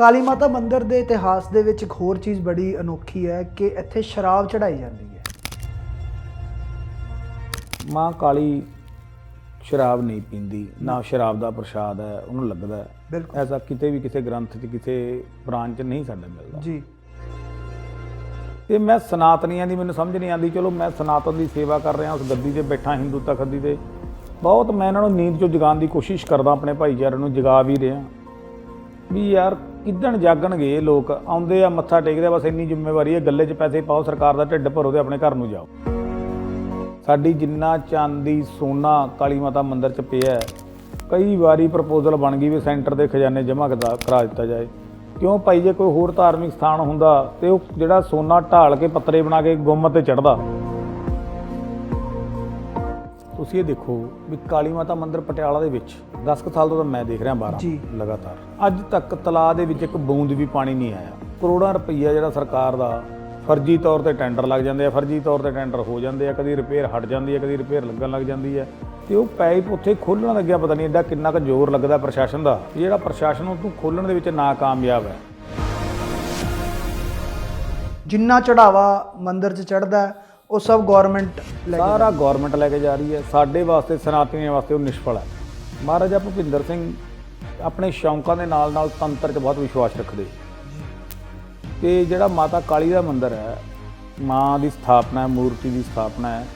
ਕਾਲੀ ਮਾਤਾ ਮੰਦਿਰ ਦੇ ਇਤਿਹਾਸ ਦੇ ਵਿੱਚ ਇੱਕ ਹੋਰ ਚੀਜ਼ ਬੜੀ ਅਨੋਖੀ ਹੈ ਕਿ ਇੱਥੇ ਸ਼ਰਾਬ ਚੜਾਈ ਜਾਂਦੀ ਹੈ। ਮਾਂ ਕਾਲੀ ਸ਼ਰਾਬ ਨਹੀਂ ਪੀਂਦੀ ਨਾ ਸ਼ਰਾਬ ਦਾ ਪ੍ਰਸ਼ਾਦ ਹੈ ਉਹਨੂੰ ਲੱਗਦਾ ਹੈ। ਬਿਲਕੁਲ। ਐਸਾ ਕਿਤੇ ਵੀ ਕਿਸੇ ਗ੍ਰੰਥ 'ਚ ਕਿਸੇ ਪੁਰਾਣ 'ਚ ਨਹੀਂ ਸਾਡੇ ਮਿਲਦਾ। ਜੀ। ਤੇ ਮੈਂ ਸਨਾਤਨੀਆਂ ਦੀ ਮੈਨੂੰ ਸਮਝ ਨਹੀਂ ਆਉਂਦੀ ਚਲੋ ਮੈਂ ਸਨਾਤਨ ਦੀ ਸੇਵਾ ਕਰ ਰਿਹਾ ਉਸ ਗੱਦੀ ਤੇ ਬੈਠਾ ਹਿੰਦੂ ਤਖਤੀ ਤੇ ਬਹੁਤ ਮੈਂ ਇਹਨਾਂ ਨੂੰ ਨੀਂਦ ਚੋਂ ਜਗਾਉਣ ਦੀ ਕੋਸ਼ਿਸ਼ ਕਰਦਾ ਆਪਣੇ ਭਾਈਚਾਰੇ ਨੂੰ ਜਗਾ ਵੀ ਰਿਹਾ। ਵੀ ਯਾਰ ਕਿੱਦਣ ਜਾਗਣਗੇ ਇਹ ਲੋਕ? ਆਉਂਦੇ ਆ ਮੱਥਾ ਟੇਕਦੇ ਆ, ਬਸ ਇੰਨੀ ਜ਼ਿੰਮੇਵਾਰੀ ਹੈ ਗੱਲੇ 'ਚ ਪੈਸੇ ਪਾਓ ਸਰਕਾਰ ਦਾ ਢਿੱਡ ਭਰੋ ਤੇ ਆਪਣੇ ਘਰ ਨੂੰ ਜਾਓ। ਸਾਡੀ ਜਿੰਨਾ ਚਾਂਦੀ ਸੋਨਾ ਕਾਲੀ ਮਾਤਾ ਮੰਦਿਰ 'ਚ ਪਿਆ ਹੈ, ਕਈ ਵਾਰੀ ਪ੍ਰਪੋਜ਼ਲ ਬਣ ਗਈ ਵੀ ਸੈਂਟਰ ਦੇ ਖਜ਼ਾਨੇ ਜਮ੍ਹਾਂ ਕਰਾ ਦਿੱਤਾ ਜਾਏ। ਕਿਉਂ ਭਾਈ ਜੇ ਕੋਈ ਹੋਰ ਧਾਰਮਿਕ ਸਥਾਨ ਹੁੰਦਾ ਤੇ ਉਹ ਜਿਹੜਾ ਸੋਨਾ ਢਾਲ ਕੇ ਪੱਤਰੇ ਬਣਾ ਕੇ ਗੁੰਮ ਤੇ ਚੜਦਾ ਤੁਸੀਂ ਇਹ ਦੇਖੋ ਵੀ ਕਾਲੀ ਮਾਤਾ ਮੰਦਿਰ ਪਟਿਆਲਾ ਦੇ ਵਿੱਚ 10 ਕੁ ਸਾਲ ਤੋਂ ਤਾਂ ਮੈਂ ਦੇਖ ਰਿਹਾ 12 ਜੀ। ਲਗਾਤਾਰ। ਅੱਜ ਤੱਕ ਤਲਾਅ ਦੇ ਵਿੱਚ ਇੱਕ ਬੂੰਦ ਵੀ ਪਾਣੀ ਨਹੀਂ ਆਇਆ। ਕਰੋੜਾਂ ਰੁਪਈਆ ਜਿਹੜਾ ਸਰਕਾਰ ਦਾ ਫਰਜ਼ੀ ਤੌਰ ਤੇ ਟੈਂਡਰ ਲੱਗ ਜਾਂਦੇ ਆ ਫਰਜ਼ੀ ਤੌਰ ਤੇ ਟੈਂਡਰ ਹੋ ਜਾਂਦੇ ਆ ਕਦੀ ਰਿਪੇਅਰ ਹਟ ਜਾਂਦੀ ਹੈ ਕਦੀ ਰਿਪੇਅਰ ਲੱਗਣ ਲੱਗ ਜਾਂਦੀ ਹੈ ਤੇ ਉਹ ਪਾਈਪ ਉੱਥੇ ਖੋਲਣ ਲੱਗਿਆ ਪਤਾ ਨਹੀਂ ਐਡਾ ਕਿੰਨਾ ਕੁ ਜ਼ੋਰ ਲੱਗਦਾ ਪ੍ਰਸ਼ਾਸਨ ਦਾ। ਜਿਹੜਾ ਪ੍ਰਸ਼ਾਸਨ ਉਹਨੂੰ ਖੋਲਣ ਦੇ ਵਿੱਚ ਨਾਕਾਮਯਾਬ ਹੈ। ਜਿੰਨਾ ਚੜਾਵਾ ਮੰਦਿਰ 'ਚ ਚੜਦਾ ਉਹ ਸਭ ਗਵਰਨਮੈਂਟ ਲੈ ਕੇ ਸਾਰਾ ਗਵਰਨਮੈਂਟ ਲੈ ਕੇ ਜਾ ਰਹੀ ਹੈ। ਸਾਡੇ ਵਾਸਤੇ ਸਨਾਤਨੀਆਂ ਵਾਸਤੇ ਉਹ ਨਿਸ਼ਫਲ ਹੈ। ਮਹਾਰਾਜਾ ਭੁਪਿੰਦਰ ਸਿੰਘ ਆਪਣੇ ਸ਼ੌਂਕਾਂ ਦੇ ਨਾਲ ਨਾਲ ਤੰਤਰ 'ਚ ਬਹੁਤ ਵਿਸ਼ਵਾਸ ਰੱਖਦੇ। ਤੇ ਜਿਹੜਾ ਮਾਤਾ ਕਾਲੀ ਦਾ ਮੰਦਿਰ ਹੈ ਮਾਂ ਦੀ ਸਥਾਪਨਾ ਹੈ ਮੂਰਤੀ ਦੀ ਸਥਾਪਨਾ ਹੈ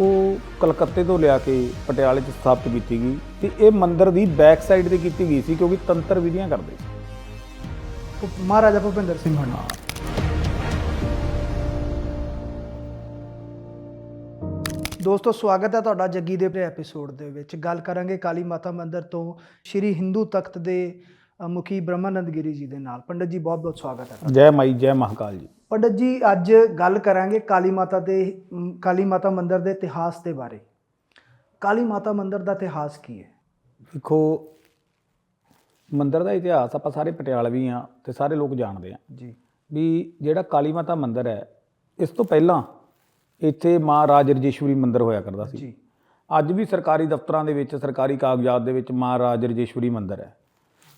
ਉਹ ਕਲਕੱਤੇ ਤੋਂ ਲਿਆ ਕੇ ਪਟਿਆਲੇ 'ਚ ਸਥਾਪਿਤ ਕੀਤੀ ਗਈ। ਤੇ ਇਹ ਮੰਦਿਰ ਦੀ ਬੈਕ ਸਾਈਡ ਤੇ ਕੀਤੀ ਗਈ ਸੀ ਕਿਉਂਕਿ ਤੰਤਰ ਵਿਧੀਆਂ ਕਰਦੇ ਸੀ। ਮਹਾਰਾਜਾ ਭੁਪਿੰਦਰ ਸਿੰਘ ਹੋਣਾ। ਦੋਸਤੋ ਸਵਾਗਤ ਹੈ ਤੁਹਾਡਾ ਜੱਗੀ ਦੇ ਐਪੀਸੋਡ ਦੇ ਵਿੱਚ। ਗੱਲ ਕਰਾਂਗੇ ਕਾਲੀ ਮਾਤਾ ਮੰਦਿਰ ਤੋਂ ਸ਼੍ਰੀ ਹਿੰਦੂ ਤਖਤ ਦੇ ਮੁਖੀ ਬ੍ਰਹਮਾਨੰਦ ਗਿਰੀ ਜੀ ਦੇ ਨਾਲ। ਪੰਡਤ ਜੀ ਬਹੁਤ ਬਹੁਤ ਸਵਾਗਤ ਹੈ ਜੈ ਮਾਈ ਜੈ ਮਹਾਕਾਲ ਜੀ। ਪੰਡਤ ਜੀ ਅੱਜ ਗੱਲ ਕਰਾਂਗੇ ਕਾਲੀ ਮਾਤਾ ਦੇ ਕਾਲੀ ਮਾਤਾ ਮੰਦਿਰ ਦੇ ਇਤਿਹਾਸ ਦੇ ਬਾਰੇ। ਕਾਲੀ ਮਾਤਾ ਮੰਦਿਰ ਦਾ ਇਤਿਹਾਸ ਕੀ ਹੈ? ਦੇਖੋ ਮੰਦਿਰ ਦਾ ਇਤਿਹਾਸ ਆਪਾਂ ਸਾਰੇ ਪਟਿਆਲਵੀ ਆ ਤੇ ਸਾਰੇ ਲੋਕ ਜਾਣਦੇ ਆ ਜੀ। ਵੀ ਜਿਹੜਾ ਕਾਲੀ ਮਾਤਾ ਮੰਦਿਰ ਹੈ ਇਸ ਤੋਂ ਪਹਿਲਾਂ ਇੱਥੇ ਮਾਂ ਰਾਜ ਰਜੇਸ਼ਵਰੀ ਮੰਦਿਰ ਹੋਇਆ ਕਰਦਾ ਸੀ। ਜੀ। ਅੱਜ ਵੀ ਸਰਕਾਰੀ ਦਫ਼ਤਰਾਂ ਦੇ ਵਿੱਚ ਸਰਕਾਰੀ ਕਾਗਜ਼ਾਤ ਦੇ ਵਿੱਚ ਮਾਂ ਰਾਜ ਰਜੇਸ਼ਵਰੀ ਮੰਦਿਰ ਹੈ।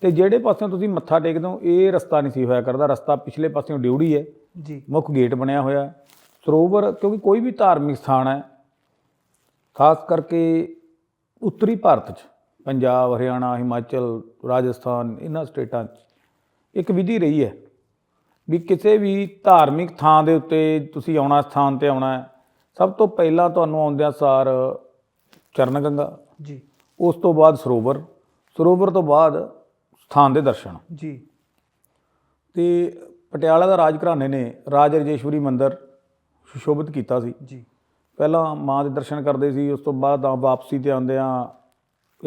ਤੇ ਜਿਹੜੇ ਪਾਸਿਓਂ ਤੁਸੀਂ ਮੱਥਾ ਟੇਕਦੇ ਹੋ ਇਹ ਰਸਤਾ ਨਹੀਂ ਸੀ ਹੋਇਆ ਕਰਦਾ। ਰਸਤਾ ਪਿਛਲੇ ਪਾਸਿਓਂ ਡਿਊੜੀ ਹੈ। ਜੀ। ਮੁੱਖ ਗੇਟ ਬਣਿਆ ਹੋਇਆ। ਸਰੋਵਰ ਕਿਉਂਕਿ ਕੋਈ ਵੀ ਧਾਰਮਿਕ ਸਥਾਨ ਹੈ ਖਾਸ ਕਰਕੇ ਉੱਤਰੀ ਭਾਰਤ 'ਚ ਪੰਜਾਬ ਹਰਿਆਣਾ ਹਿਮਾਚਲ ਰਾਜਸਥਾਨ ਇਹਨਾਂ ਸਟੇਟਾਂ 'ਚ ਇੱਕ ਵਿਧੀ ਰਹੀ ਹੈ। ਵੀ ਕਿਸੇ ਵੀ ਧਾਰਮਿਕ ਥਾਂ ਦੇ ਉੱਤੇ ਤੁਸੀਂ ਆਉਣਾ ਸਥਾਨ ਤੇ ਆਉਣਾ ਹੈ ਸਭ ਤੋਂ ਪਹਿਲਾਂ ਤੁਹਾਨੂੰ ਆਉਂਦਿਆਂ ਸਾਰ ਚਰਨ ਗੰਗਾ ਜੀ। ਉਸ ਤੋਂ ਬਾਅਦ ਸਰੋਵਰ ਸਰੋਵਰ ਤੋਂ ਬਾਅਦ ਸਥਾਨ ਦੇ ਦਰਸ਼ਨ। ਜੀ। ਤੇ ਪਟਿਆਲਾ ਦਾ ਰਾਜ ਘਰਾਣੇ ਨੇ ਰਾਜ ਰਜੇਸ਼ਵਰੀ ਮੰਦਿਰ ਸੁਸ਼ੋਭਿਤ ਕੀਤਾ ਸੀ। ਜੀ। ਪਹਿਲਾਂ ਮਾਂ ਦੇ ਦਰਸ਼ਨ ਕਰਦੇ ਸੀ ਉਸ ਤੋਂ ਬਾਅਦ ਆ ਵਾਪਸੀ ਤੇ ਆਉਂਦਿਆਂ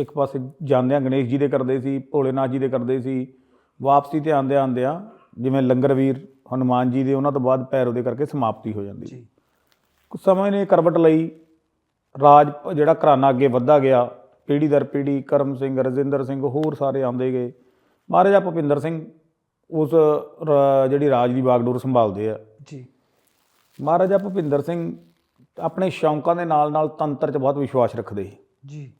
ਇੱਕ ਪਾਸੇ ਜਾਂਦਿਆਂ ਗਣੇਸ਼ ਜੀ ਦੇ ਕਰਦੇ ਸੀ ਭੋਲੇਨਾਥ ਜੀ ਦੇ ਕਰਦੇ ਸੀ ਵਾਪਸੀ ਤੇ ਆਉਂਦਿਆਂ ਆਉਂਦਿਆਂ ਜਿਵੇਂ ਲੰਗਰਵੀਰ ਹਨੂਮਾਨ ਜੀ ਦੇ ਉਹਨਾਂ ਤੋਂ ਬਾਅਦ ਭੈਰੋ ਦੇ ਕਰਕੇ ਸਮਾਪਤੀ ਹੋ ਜਾਂਦੀ ਜੀ। ਕੁਝ ਸਮੇਂ ਨੇ ਕਰਵਟ ਲਈ ਰਾਜ ਜਿਹੜਾ ਘਰਾਣਾ ਅੱਗੇ ਵੱਧਦਾ ਗਿਆ ਪੀੜ੍ਹੀ ਦਰ ਪੀੜ੍ਹੀ ਕਰਮ ਸਿੰਘ ਰਜਿੰਦਰ ਸਿੰਘ ਹੋਰ ਸਾਰੇ ਆਉਂਦੇ ਗਏ। ਮਹਾਰਾਜਾ ਭੁਪਿੰਦਰ ਸਿੰਘ ਉਸ ਜਿਹੜੀ ਰਾਜ ਦੀ ਬਾਗਡੋਰ ਸੰਭਾਲਦੇ ਆ। ਜੀ। ਮਹਾਰਾਜਾ ਭੁਪਿੰਦਰ ਸਿੰਘ ਆਪਣੇ ਸ਼ੌਂਕਾਂ ਦੇ ਨਾਲ ਨਾਲ ਤੰਤਰ 'ਚ ਬਹੁਤ ਵਿਸ਼ਵਾਸ ਰੱਖਦੇ ਸੀ। ਜੀ।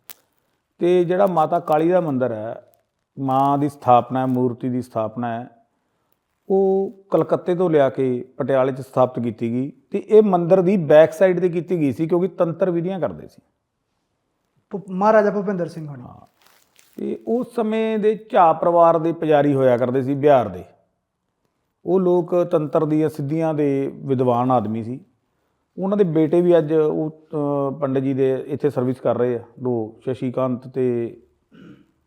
ਤੇ ਜਿਹੜਾ ਮਾਤਾ ਕਾਲੀ ਦਾ ਮੰਦਿਰ ਹੈ ਮਾਂ ਦੀ ਸਥਾਪਨਾ ਹੈ ਮੂਰਤੀ ਦੀ ਸਥਾਪਨਾ ਹੈ ਉਹ ਕਲਕੱਤੇ ਤੋਂ ਲਿਆ ਕੇ ਪਟਿਆਲੇ 'ਚ ਸਥਾਪਿਤ ਕੀਤੀ ਗਈ ਤੇ ਇਹ ਮੰਦਿਰ ਦੀ ਬੈਕ ਸਾਈਡ ਤੇ ਕੀਤੀ ਗਈ ਸੀ ਕਿਉਂਕਿ ਤੰਤਰ ਵਿਧੀਆਂ ਕਰਦੇ ਸੀ। ਭੁ- ਮਹਾਰਾਜਾ ਭੁਪਿੰਦਰ ਸਿੰਘ ਹੋਣੀ। ਹਾਂ। ਤੇ ਉਸ ਸਮੇਂ ਦੇ ਝਾ ਪਰਿਵਾਰ ਦੇ ਪੁਜਾਰੀ ਹੋਇਆ ਕਰਦੇ ਸੀ ਬਿਹਾਰ ਦੇ। ਉਹ ਲੋਕ ਤੰਤਰ ਦੀਆਂ ਸਿੱਧੀਆਂ ਦੇ ਵਿਦਵਾਨ ਆਦਮੀ ਸੀ। ਉਹਨਾਂ ਦੇ ਬੇਟੇ ਵੀ ਅੱਜ ਉਹ ਅ, ਪੰਡਿਤ ਜੀ ਦੇ ਇੱਥੇ ਸਰਵਿਸ ਕਰ ਰਹੇ ਆ। ਦੋ ਸ਼ਸ਼ੀਕਾਂਤ ਤੇ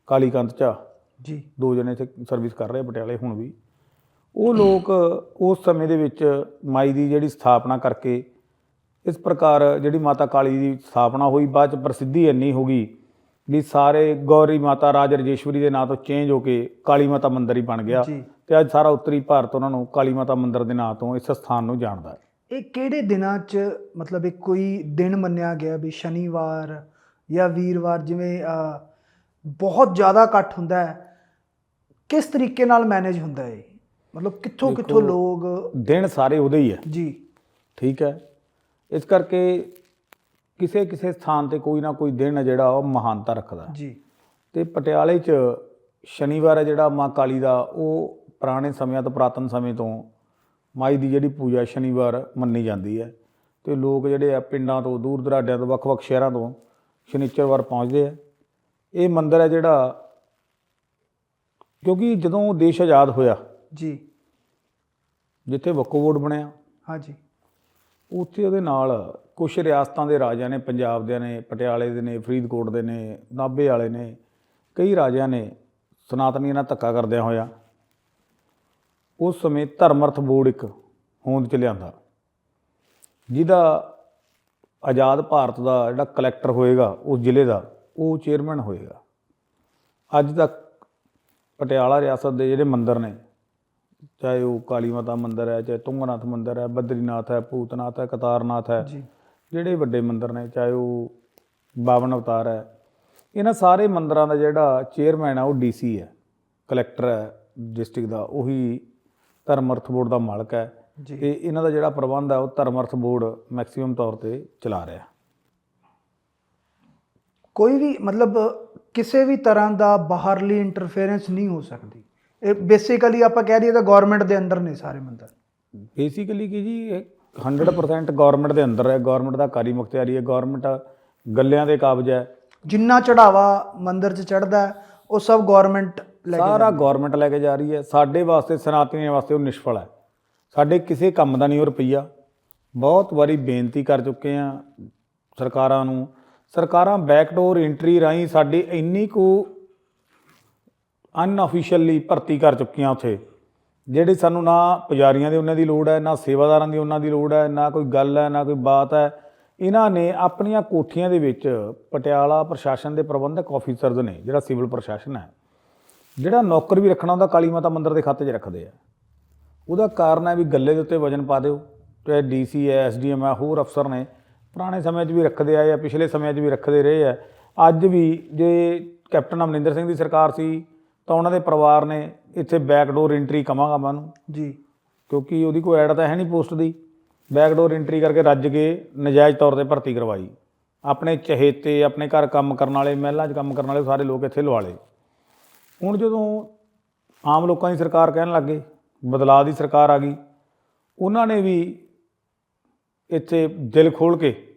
ਕਾਲੀਕਾਂਤ ਝਾ। ਜੀ। ਦੋ ਜਣੇ ਇੱਥੇ ਸਰਵਿਸ ਕਰ ਰਹੇ ਆ ਪਟਿਆਲੇ ਹੁਣ ਵੀ। ਉਹ ਲੋਕ ਉਸ ਸਮੇਂ ਦੇ ਵਿੱਚ ਮਾਈ ਦੀ ਜਿਹੜੀ ਸਥਾਪਨਾ ਕਰਕੇ ਇਸ ਪ੍ਰਕਾਰ ਜਿਹੜੀ ਮਾਤਾ ਕਾਲੀ ਦੀ ਸਥਾਪਨਾ ਹੋਈ ਬਾਅਦ ਚ ਪ੍ਰਸਿੱਧੀ ਇੰਨੀ ਹੋ ਗਈ ਵੀ ਸਾਰੇ ਗੌਰੀ ਮਾਤਾ ਰਾਜ ਰਜੇਸ਼ਵਰੀ ਦੇ ਨਾਂ ਤੋਂ ਚੇਂਜ ਹੋ ਕੇ ਕਾਲੀ ਮਾਤਾ ਮੰਦਿਰ ਹੀ ਬਣ ਗਿਆ ਤੇ ਅੱਜ ਸਾਰਾ ਉੱਤਰੀ ਭਾਰਤ ਉਹਨਾਂ ਨੂੰ ਕਾਲੀ ਮਾਤਾ ਮੰਦਿਰ ਦੇ ਨਾਂ ਤੋਂ ਇਸ ਸਥਾਨ ਨੂੰ ਜਾਣਦਾ ਹੈ। ਇਹ ਕਿਹੜੇ ਦਿਨਾਂ 'ਚ ਮਤਲਬ ਇਹ ਕੋਈ ਦਿਨ ਮੰਨਿਆ ਗਿਆ ਵੀ ਸ਼ਨੀਵਾਰ ਜਾਂ ਵੀਰਵਾਰ ਜਿਵੇਂ ਬਹੁਤ ਜ਼ਿਆਦਾ ਇਕੱਠ ਹੁੰਦਾ ਹੈ? ਕਿਸ ਤਰੀਕੇ ਨਾਲ ਮੈਨੇਜ ਹੁੰਦਾ ਹੈ? ਮਤਲਬ ਕਿੱਥੋਂ ਕਿੱਥੋਂ ਲੋਕ ਦਿਨ ਸਾਰੇ ਉਹਦੇ ਹੀ ਹੈ ਜੀ। ਠੀਕ ਹੈ। ਇਸ ਕਰਕੇ ਕਿਸੇ ਕਿਸੇ ਸਥਾਨ ਤੇ ਕੋਈ ਨਾ ਕੋਈ ਦਿਨ ਹੈ ਜਿਹੜਾ ਉਹ ਮਹਾਨਤਾ ਰੱਖਦਾ। ਜੀ। ਤੇ ਪਟਿਆਲੇ 'ਚ ਸ਼ਨੀਵਾਰ ਹੈ ਜਿਹੜਾ ਮਾਂ ਕਾਲੀ ਦਾ ਉਹ ਪੁਰਾਣੇ ਸਮਿਆਂ ਤੋਂ ਪੁਰਾਤਨ ਸਮੇਂ ਤੋਂ ਮਾਈ ਦੀ ਜਿਹੜੀ ਪੂਜਾ ਸ਼ਨੀਵਾਰ ਮੰਨੀ ਜਾਂਦੀ ਹੈ। ਤੇ ਲੋਕ ਜਿਹੜੇ ਆ ਪਿੰਡਾਂ ਤੋਂ ਦੂਰ ਦਰਾਡਿਆਂ ਤੋਂ ਵੱਖ-ਵੱਖ ਸ਼ਹਿਰਾਂ ਤੋਂ ਸ਼ਨੀਚਰਵਾਰ ਪਹੁੰਚਦੇ ਆ। ਇਹ ਮੰਦਿਰ ਹੈ ਜਿਹੜਾ ਕਿਉਂਕਿ ਜਦੋਂ ਦੇਸ਼ ਆਜ਼ਾਦ ਹੋਇਆ ਜੀ। ਜਿੱਥੇ ਵਕੋ ਬੋਰਡ ਬਣਿਆ। ਹਾਂਜੀ। ਉੱਥੇ ਉਹਦੇ ਨਾਲ ਕੁਝ ਰਿਆਸਤਾਂ ਦੇ ਰਾਜਿਆਂ ਨੇ ਪੰਜਾਬ ਦੇ ਨੇ ਪਟਿਆਲੇ ਦੇ ਨੇ ਫਰੀਦਕੋਟ ਦੇ ਨੇ ਨਾਭੇ ਵਾਲੇ ਨੇ ਕਈ ਰਾਜਿਆਂ ਨੇ ਸਨਾਤਨੀਆਂ ਨਾਲ ਧੱਕਾ ਕਰਦਿਆਂ ਹੋਇਆ ਉਸ ਸਮੇਂ ਧਰਮ ਅਰਥ ਬੋਰਡ ਇੱਕ ਹੋਂਦ ਚ ਲਿਆਂਦਾ। ਜਿਹਦਾ ਆਜ਼ਾਦ ਭਾਰਤ ਦਾ ਜਿਹੜਾ ਕਲੈਕਟਰ ਹੋਏਗਾ ਉਸ ਜ਼ਿਲ੍ਹੇ ਦਾ ਉਹ ਚੇਅਰਮੈਨ ਹੋਏਗਾ। ਅੱਜ ਤੱਕ ਪਟਿਆਲਾ ਰਿਆਸਤ ਦੇ ਜਿਹੜੇ ਮੰਦਿਰ ਨੇ ਚਾਹੇ ਉਹ ਕਾਲੀ ਮਾਤਾ ਮੰਦਿਰ ਹੈ ਚਾਹੇ ਤੁੰਗਨਾਥ ਮੰਦਿਰ ਹੈ ਬਦਰੀਨਾਥ ਹੈ ਭੂਤਨਾਥ ਹੈ ਕਤਾਰਨਾਥ ਹੈ ਜੀ। ਜਿਹੜੇ ਵੱਡੇ ਮੰਦਿਰ ਨੇ ਚਾਹੇ ਉਹ ਬਾਵਨ ਅਵਤਾਰ ਹੈ ਇਹਨਾਂ ਸਾਰੇ ਮੰਦਿਰਾਂ ਦਾ ਜਿਹੜਾ ਚੇਅਰਮੈਨ ਹੈ ਉਹ ਡੀਸੀ ਹੈ ਕਲੈਕਟਰ ਹੈ ਡਿਸਟ੍ਰਿਕਟ ਦਾ ਉਹੀ ਧਰਮ ਅਰਥ ਬੋਰਡ ਦਾ ਮਾਲਕ ਹੈ। ਤੇ ਇਹਨਾਂ ਦਾ ਜਿਹੜਾ ਪ੍ਰਬੰਧ ਹੈ ਉਹ ਧਰਮ ਅਰਥ ਬੋਰਡ ਮੈਕਸਿਮਮ ਤੌਰ ਤੇ ਚਲਾ ਰਿਹਾ ਕੋਈ ਵੀ ਮਤਲਬ ਕਿਸੇ ਵੀ ਤਰ੍ਹਾਂ ਦਾ ਬਾਹਰਲੀ ਇੰਟਰਫੇਰੈਂਸ ਨਹੀਂ ਹੋ ਸਕਦੀ। ਇਹ ਬੇਸਿਕਲੀ ਆਪਾਂ ਕਹਿ ਦਈਏ ਤਾਂ ਗਵਰਨਮੈਂਟ ਦੇ ਅੰਦਰ ਨੇ ਸਾਰੇ ਮੰਦਰ। ਬੇਸਿਕਲੀ ਕੀ ਜੀ ਇਹ 100% ਗਵਰਨਮੈਂਟ ਦੇ ਅੰਦਰ ਹੈ। ਗਵਰਨਮੈਂਟ ਦਾ ਕਾਰੀ ਮੁਖਤਿਆਰੀ ਹੈ। ਗਵਰਨਮੈਂਟ ਗੱਲਿਆਂ ਦੇ ਕਾਬਜ ਹੈ। ਜਿੰਨਾ ਚੜਾਵਾ ਮੰਦਰ 'ਚ ਚੜਦਾ ਉਹ ਸਭ ਗਵਰਨਮੈਂਟ ਲੈ ਕੇ ਸਾਰਾ ਗਵਰਨਮੈਂਟ ਲੈ ਕੇ ਜਾ ਰਹੀ ਹੈ। ਸਾਡੇ ਵਾਸਤੇ ਸਨਾਤਨੀਆਂ ਵਾਸਤੇ ਉਹ ਨਿਸ਼ਫਲ ਹੈ। ਸਾਡੇ ਕਿਸੇ ਕੰਮ ਦਾ ਨਹੀਂ ਉਹ ਰੁਪਈਆ। ਬਹੁਤ ਵਾਰੀ ਬੇਨਤੀ ਕਰ ਚੁੱਕੇ ਆ ਸਰਕਾਰਾਂ ਨੂੰ। ਸਰਕਾਰਾਂ ਬੈਕਡੋਰ ਐਂਟਰੀ ਰਾਹੀਂ ਸਾਡੀ ਇੰਨੀ ਕੁ ਅਨਅਫੀਸ਼ੀਅਲੀ ਭਰਤੀ ਕਰ ਚੁੱਕੀਆਂ ਉੱਥੇ। ਜਿਹੜੇ ਸਾਨੂੰ ਨਾ ਪੁਜਾਰੀਆਂ ਦੀ ਉਹਨਾਂ ਦੀ ਲੋੜ ਹੈ, ਨਾ ਸੇਵਾਦਾਰਾਂ ਦੀ ਉਹਨਾਂ ਦੀ ਲੋੜ ਹੈ, ਨਾ ਕੋਈ ਗੱਲ ਹੈ, ਨਾ ਕੋਈ ਬਾਤ ਹੈ। ਇਹਨਾਂ ਨੇ ਆਪਣੀਆਂ ਕੋਠੀਆਂ ਦੇ ਵਿੱਚ ਪਟਿਆਲਾ ਪ੍ਰਸ਼ਾਸਨ ਦੇ ਪ੍ਰਬੰਧਕ ਆਫੀਸਰਸ ਨੇ, ਜਿਹੜਾ ਸਿਵਲ ਪ੍ਰਸ਼ਾਸਨ ਹੈ, ਜਿਹੜਾ ਨੌਕਰ ਵੀ ਰੱਖਣਾ ਹੁੰਦਾ, ਕਾਲੀ ਮਾਤਾ ਮੰਦਿਰ ਦੇ ਖਾਤੇ 'ਚ ਰੱਖਦੇ ਆ। ਉਹਦਾ ਕਾਰਨ ਹੈ ਵੀ ਗੱਲੇ ਦੇ ਉੱਤੇ ਵਜਨ ਪਾ ਦਿਓ, ਚਾਹੇ ਡੀਸੀ ਹੈ ਐਸਡੀਐਮ ਹੈ, ਹੋਰ ਅਫਸਰ ਨੇ, ਪੁਰਾਣੇ ਸਮੇਂ 'ਚ ਵੀ ਰੱਖਦੇ ਆਏ ਆ, ਪਿਛਲੇ ਸਮਿਆਂ 'ਚ ਵੀ ਰੱਖਦੇ ਰਹੇ ਆ। ਅੱਜ ਵੀ ਜੇ ਕੈਪਟਨ ਅਮਰਿੰਦਰ ਸਿੰਘ ਦੀ ਸਰਕਾਰ ਸੀ ਤਾਂ ਉਹਨਾਂ ਦੇ ਪਰਿਵਾਰ ਨੇ ਇੱਥੇ ਬੈਕਡੋਰ ਐਂਟਰੀ ਕਵਾਂਗਾ ਮੈਂ ਉਹਨੂੰ। ਜੀ। ਕਿਉਂਕਿ ਉਹਦੀ ਕੋਈ ਐਡ ਤਾਂ ਹੈ ਨਹੀਂ ਪੋਸਟ ਦੀ। ਬੈਕਡੋਰ ਐਂਟਰੀ ਕਰਕੇ ਰੱਜ ਕੇ ਨਜਾਇਜ਼ ਤੌਰ ਤੇ ਭਰਤੀ ਕਰਵਾਈ। ਆਪਣੇ ਚਹੇਤੇ ਆਪਣੇ ਘਰ ਕੰਮ ਕਰਨ ਵਾਲੇ ਮਹਿਲਾਂ 'ਚ ਕੰਮ ਕਰਨ ਵਾਲੇ ਸਾਰੇ ਲੋਕ ਇੱਥੇ ਲਵਾ ਲਏ। ਹੁਣ ਜਦੋਂ ਆਮ ਲੋਕਾਂ ਦੀ ਸਰਕਾਰ ਕਹਿਣ ਲੱਗੇ ਬਦਲਾਅ ਦੀ ਸਰਕਾਰ ਆ ਗਈ ਉਹਨਾਂ ਨੇ ਵੀ ਇੱਥੇ ਦਿਲ ਖੋਲ ਕੇ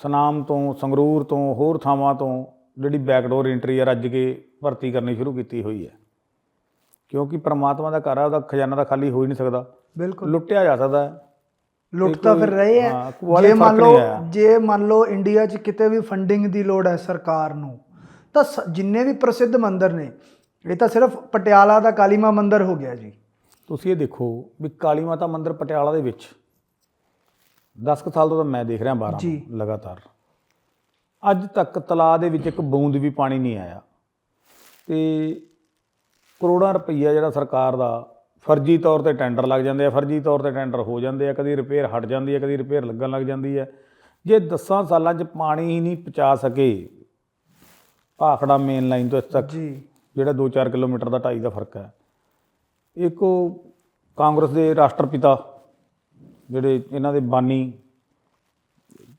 ਸਨਾਮ ਤੋਂ ਸੰਗਰੂਰ ਤੋਂ ਹੋਰ ਥਾਵਾਂ ਤੋਂ ਜਿਹੜੀ ਬੈਕਡੋਰ ਐਂਟਰੀ ਆ ਰੱਜ ਕੇ ਭਰਤੀ ਕਰਨੀ ਸ਼ੁਰੂ ਕੀਤੀ ਹੋਈ ਹੈ। ਕਿਉਂਕਿ ਪ੍ਰਮਾਤਮਾ ਦਾ ਘਰ ਆ ਉਹਦਾ ਖਜ਼ਾਨਾ ਤਾਂ ਖਾਲੀ ਹੋ ਹੀ ਨਹੀਂ ਸਕਦਾ। ਬਿਲਕੁਲ। ਲੁੱਟਿਆ ਜਾ ਸਕਦਾ ਹੈ। ਲੁੱਟ ਤਾਂ ਫਿਰ ਰਹੇ ਵਾਲੇ ਜੇ ਮੰਨ ਲਓ। ਜੇ ਮੰਨ ਲਓ ਇੰਡੀਆ 'ਚ ਕਿਤੇ ਵੀ ਫੰਡਿੰਗ ਦੀ ਲੋੜ ਹੈ ਸਰਕਾਰ ਨੂੰ ਤਾਂ ਜਿੰਨੇ ਵੀ ਪ੍ਰਸਿੱਧ ਮੰਦਰ ਨੇ ਇਹ ਤਾਂ ਸਿਰਫ ਪਟਿਆਲਾ ਦਾ ਕਾਲੀਮਾ ਮੰਦਰ ਹੋ ਗਿਆ ਜੀ। ਤੁਸੀਂ ਇਹ ਦੇਖੋ ਵੀ ਕਾਲੀ ਮਾਤਾ ਮੰਦਿਰ ਪਟਿਆਲਾ ਦੇ ਵਿੱਚ 10 ਕੁ ਸਾਲ ਤੋਂ ਤਾਂ ਮੈਂ ਦੇਖ ਰਿਹਾ 12 ਜੀ। ਲਗਾਤਾਰ। ਅੱਜ ਤੱਕ ਤਲਾਅ ਦੇ ਵਿੱਚ ਇੱਕ ਬੂੰਦ ਵੀ ਪਾਣੀ ਨਹੀਂ ਆਇਆ। ਤੇ ਕਰੋੜਾਂ ਰੁਪਈਆ ਜਿਹੜਾ ਸਰਕਾਰ ਦਾ ਫਰਜ਼ੀ ਤੌਰ ਤੇ ਟੈਂਡਰ ਲੱਗ ਜਾਂਦੇ ਆ ਫਰਜ਼ੀ ਤੌਰ ਤੇ ਟੈਂਡਰ ਹੋ ਜਾਂਦੇ ਆ ਕਦੀ ਰਿਪੇਅਰ ਹਟ ਜਾਂਦੀ ਹੈ ਕਦੀ ਰਿਪੇਅਰ ਲੱਗਣ ਲੱਗ ਜਾਂਦੀ ਹੈ ਜੇ 10 ਸਾਲਾਂ 'ਚ ਪਾਣੀ ਹੀ ਨਹੀਂ ਪਹੁੰਚਾ ਸਕੇ ਭਾਖੜਾ ਮੇਨ ਲਾਈਨ ਤੋਂ ਇੱਥੇ ਤੱਕ ਜੀ। ਜਿਹੜਾ 2-4 ਕਿਲੋਮੀਟਰ ਦਾ ਢਾਈ ਦਾ ਫ਼ਰਕ ਹੈ। ਇੱਕ ਉਹ ਕਾਂਗਰਸ ਦੇ ਰਾਸ਼ਟਰਪਿਤਾ ਜਿਹੜੇ ਇਹਨਾਂ ਦੇ ਬਾਨੀ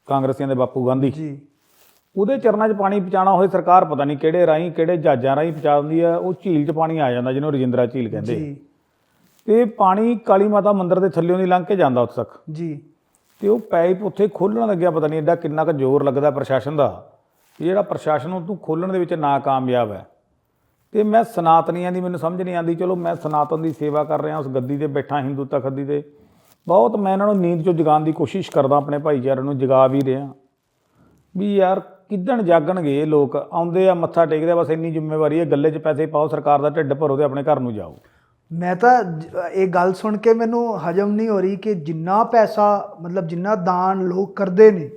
ਕਾਂਗਰਸੀਆਂ ਦੇ ਬਾਪੂ ਗਾਂਧੀ। ਜੀ। ਉਹਦੇ ਚਰਨਾਂ 'ਚ ਪਾਣੀ ਪਹੁੰਚਾਉਣਾ ਹੋਏ ਸਰਕਾਰ ਪਤਾ ਨਹੀਂ ਕਿਹੜੇ ਰਾਹੀਂ ਕਿਹੜੇ ਜਹਾਜ਼ਾਂ ਰਾਹੀਂ ਪਹੁੰਚਾ ਦਿੰਦੀ ਹੈ ਉਹ ਝੀਲ 'ਚ ਪਾਣੀ ਆ ਜਾਂਦਾ ਜਿਹਨੂੰ ਰਜਿੰਦਰਾ ਝੀਲ ਕਹਿੰਦੇ ਜੀ। ਤੇ ਪਾਣੀ ਕਾਲੀ ਮਾਤਾ ਮੰਦਿਰ ਦੇ ਥੱਲਿਓਂ ਦੀ ਲੰਘ ਕੇ ਜਾਂਦਾ ਉੱਥੇ ਤੱਕ। ਜੀ। ਤੇ ਉਹ ਪਾਈਪ ਉੱਥੇ ਖੋਲਣ ਲੱਗਿਆ ਪਤਾ ਨਹੀਂ ਐਡਾ ਕਿੰਨਾ ਕੁ ਜ਼ੋਰ ਲੱਗਦਾ ਪ੍ਰਸ਼ਾਸਨ ਦਾ। ਜਿਹੜਾ ਪ੍ਰਸ਼ਾਸਨ ਉਹਨੂੰ ਖੋਲਣ ਦੇ ਵਿੱਚ ਨਾਕਾਮਯਾਬ ਹੈ। ਤੇ ਮੈਂ ਸਨਾਤਨੀਆਂ ਦੀ ਮੈਨੂੰ ਸਮਝ ਨਹੀਂ ਆਉਂਦੀ ਚਲੋ ਮੈਂ ਸਨਾਤਨ ਦੀ ਸੇਵਾ ਕਰ ਰਿਹਾ ਉਸ ਗੱਦੀ ਤੇ ਬੈਠਾ ਹਿੰਦੂ ਤਖਤ ਦੀ ਤੇ। ਬਹੁਤ ਮੈਂ ਇਹਨਾਂ ਨੂੰ ਨੀਂਦ ਚੋਂ ਜਗਾਉਣ ਦੀ ਕੋਸ਼ਿਸ਼ ਕਰਦਾ ਆਪਣੇ ਭਾਈਚਾਰੇ ਨੂੰ ਜਗਾ ਵੀ ਰਿਹਾ। ਵੀ ਯਾਰ ਕਿੱਦਣ ਜਾਗਣਗੇ ਇਹ ਲੋਕ? ਆਉਂਦੇ ਆ ਮੱਥਾ ਟੇਕਦੇ ਆ ਬਸ ਇੰਨੀ ਜ਼ਿੰਮੇਵਾਰੀ ਹੈ ਗੱਲੇ 'ਚ ਪੈਸੇ ਪਾਓ ਸਰਕਾਰ ਦਾ ਢਿੱਡ ਭਰੋ ਤੇ ਆਪਣੇ ਘਰ ਨੂੰ ਜਾਓ। ਮੈਂ ਤਾਂ ਇਹ ਗੱਲ ਸੁਣ ਕੇ ਮੈਨੂੰ ਹਜਮ ਨਹੀਂ ਹੋ ਰਹੀ ਕਿ ਜਿੰਨਾ ਪੈਸਾ ਮਤਲਬ ਜਿੰਨਾ ਦਾਨ ਲੋਕ ਕਰਦੇ ਨੇ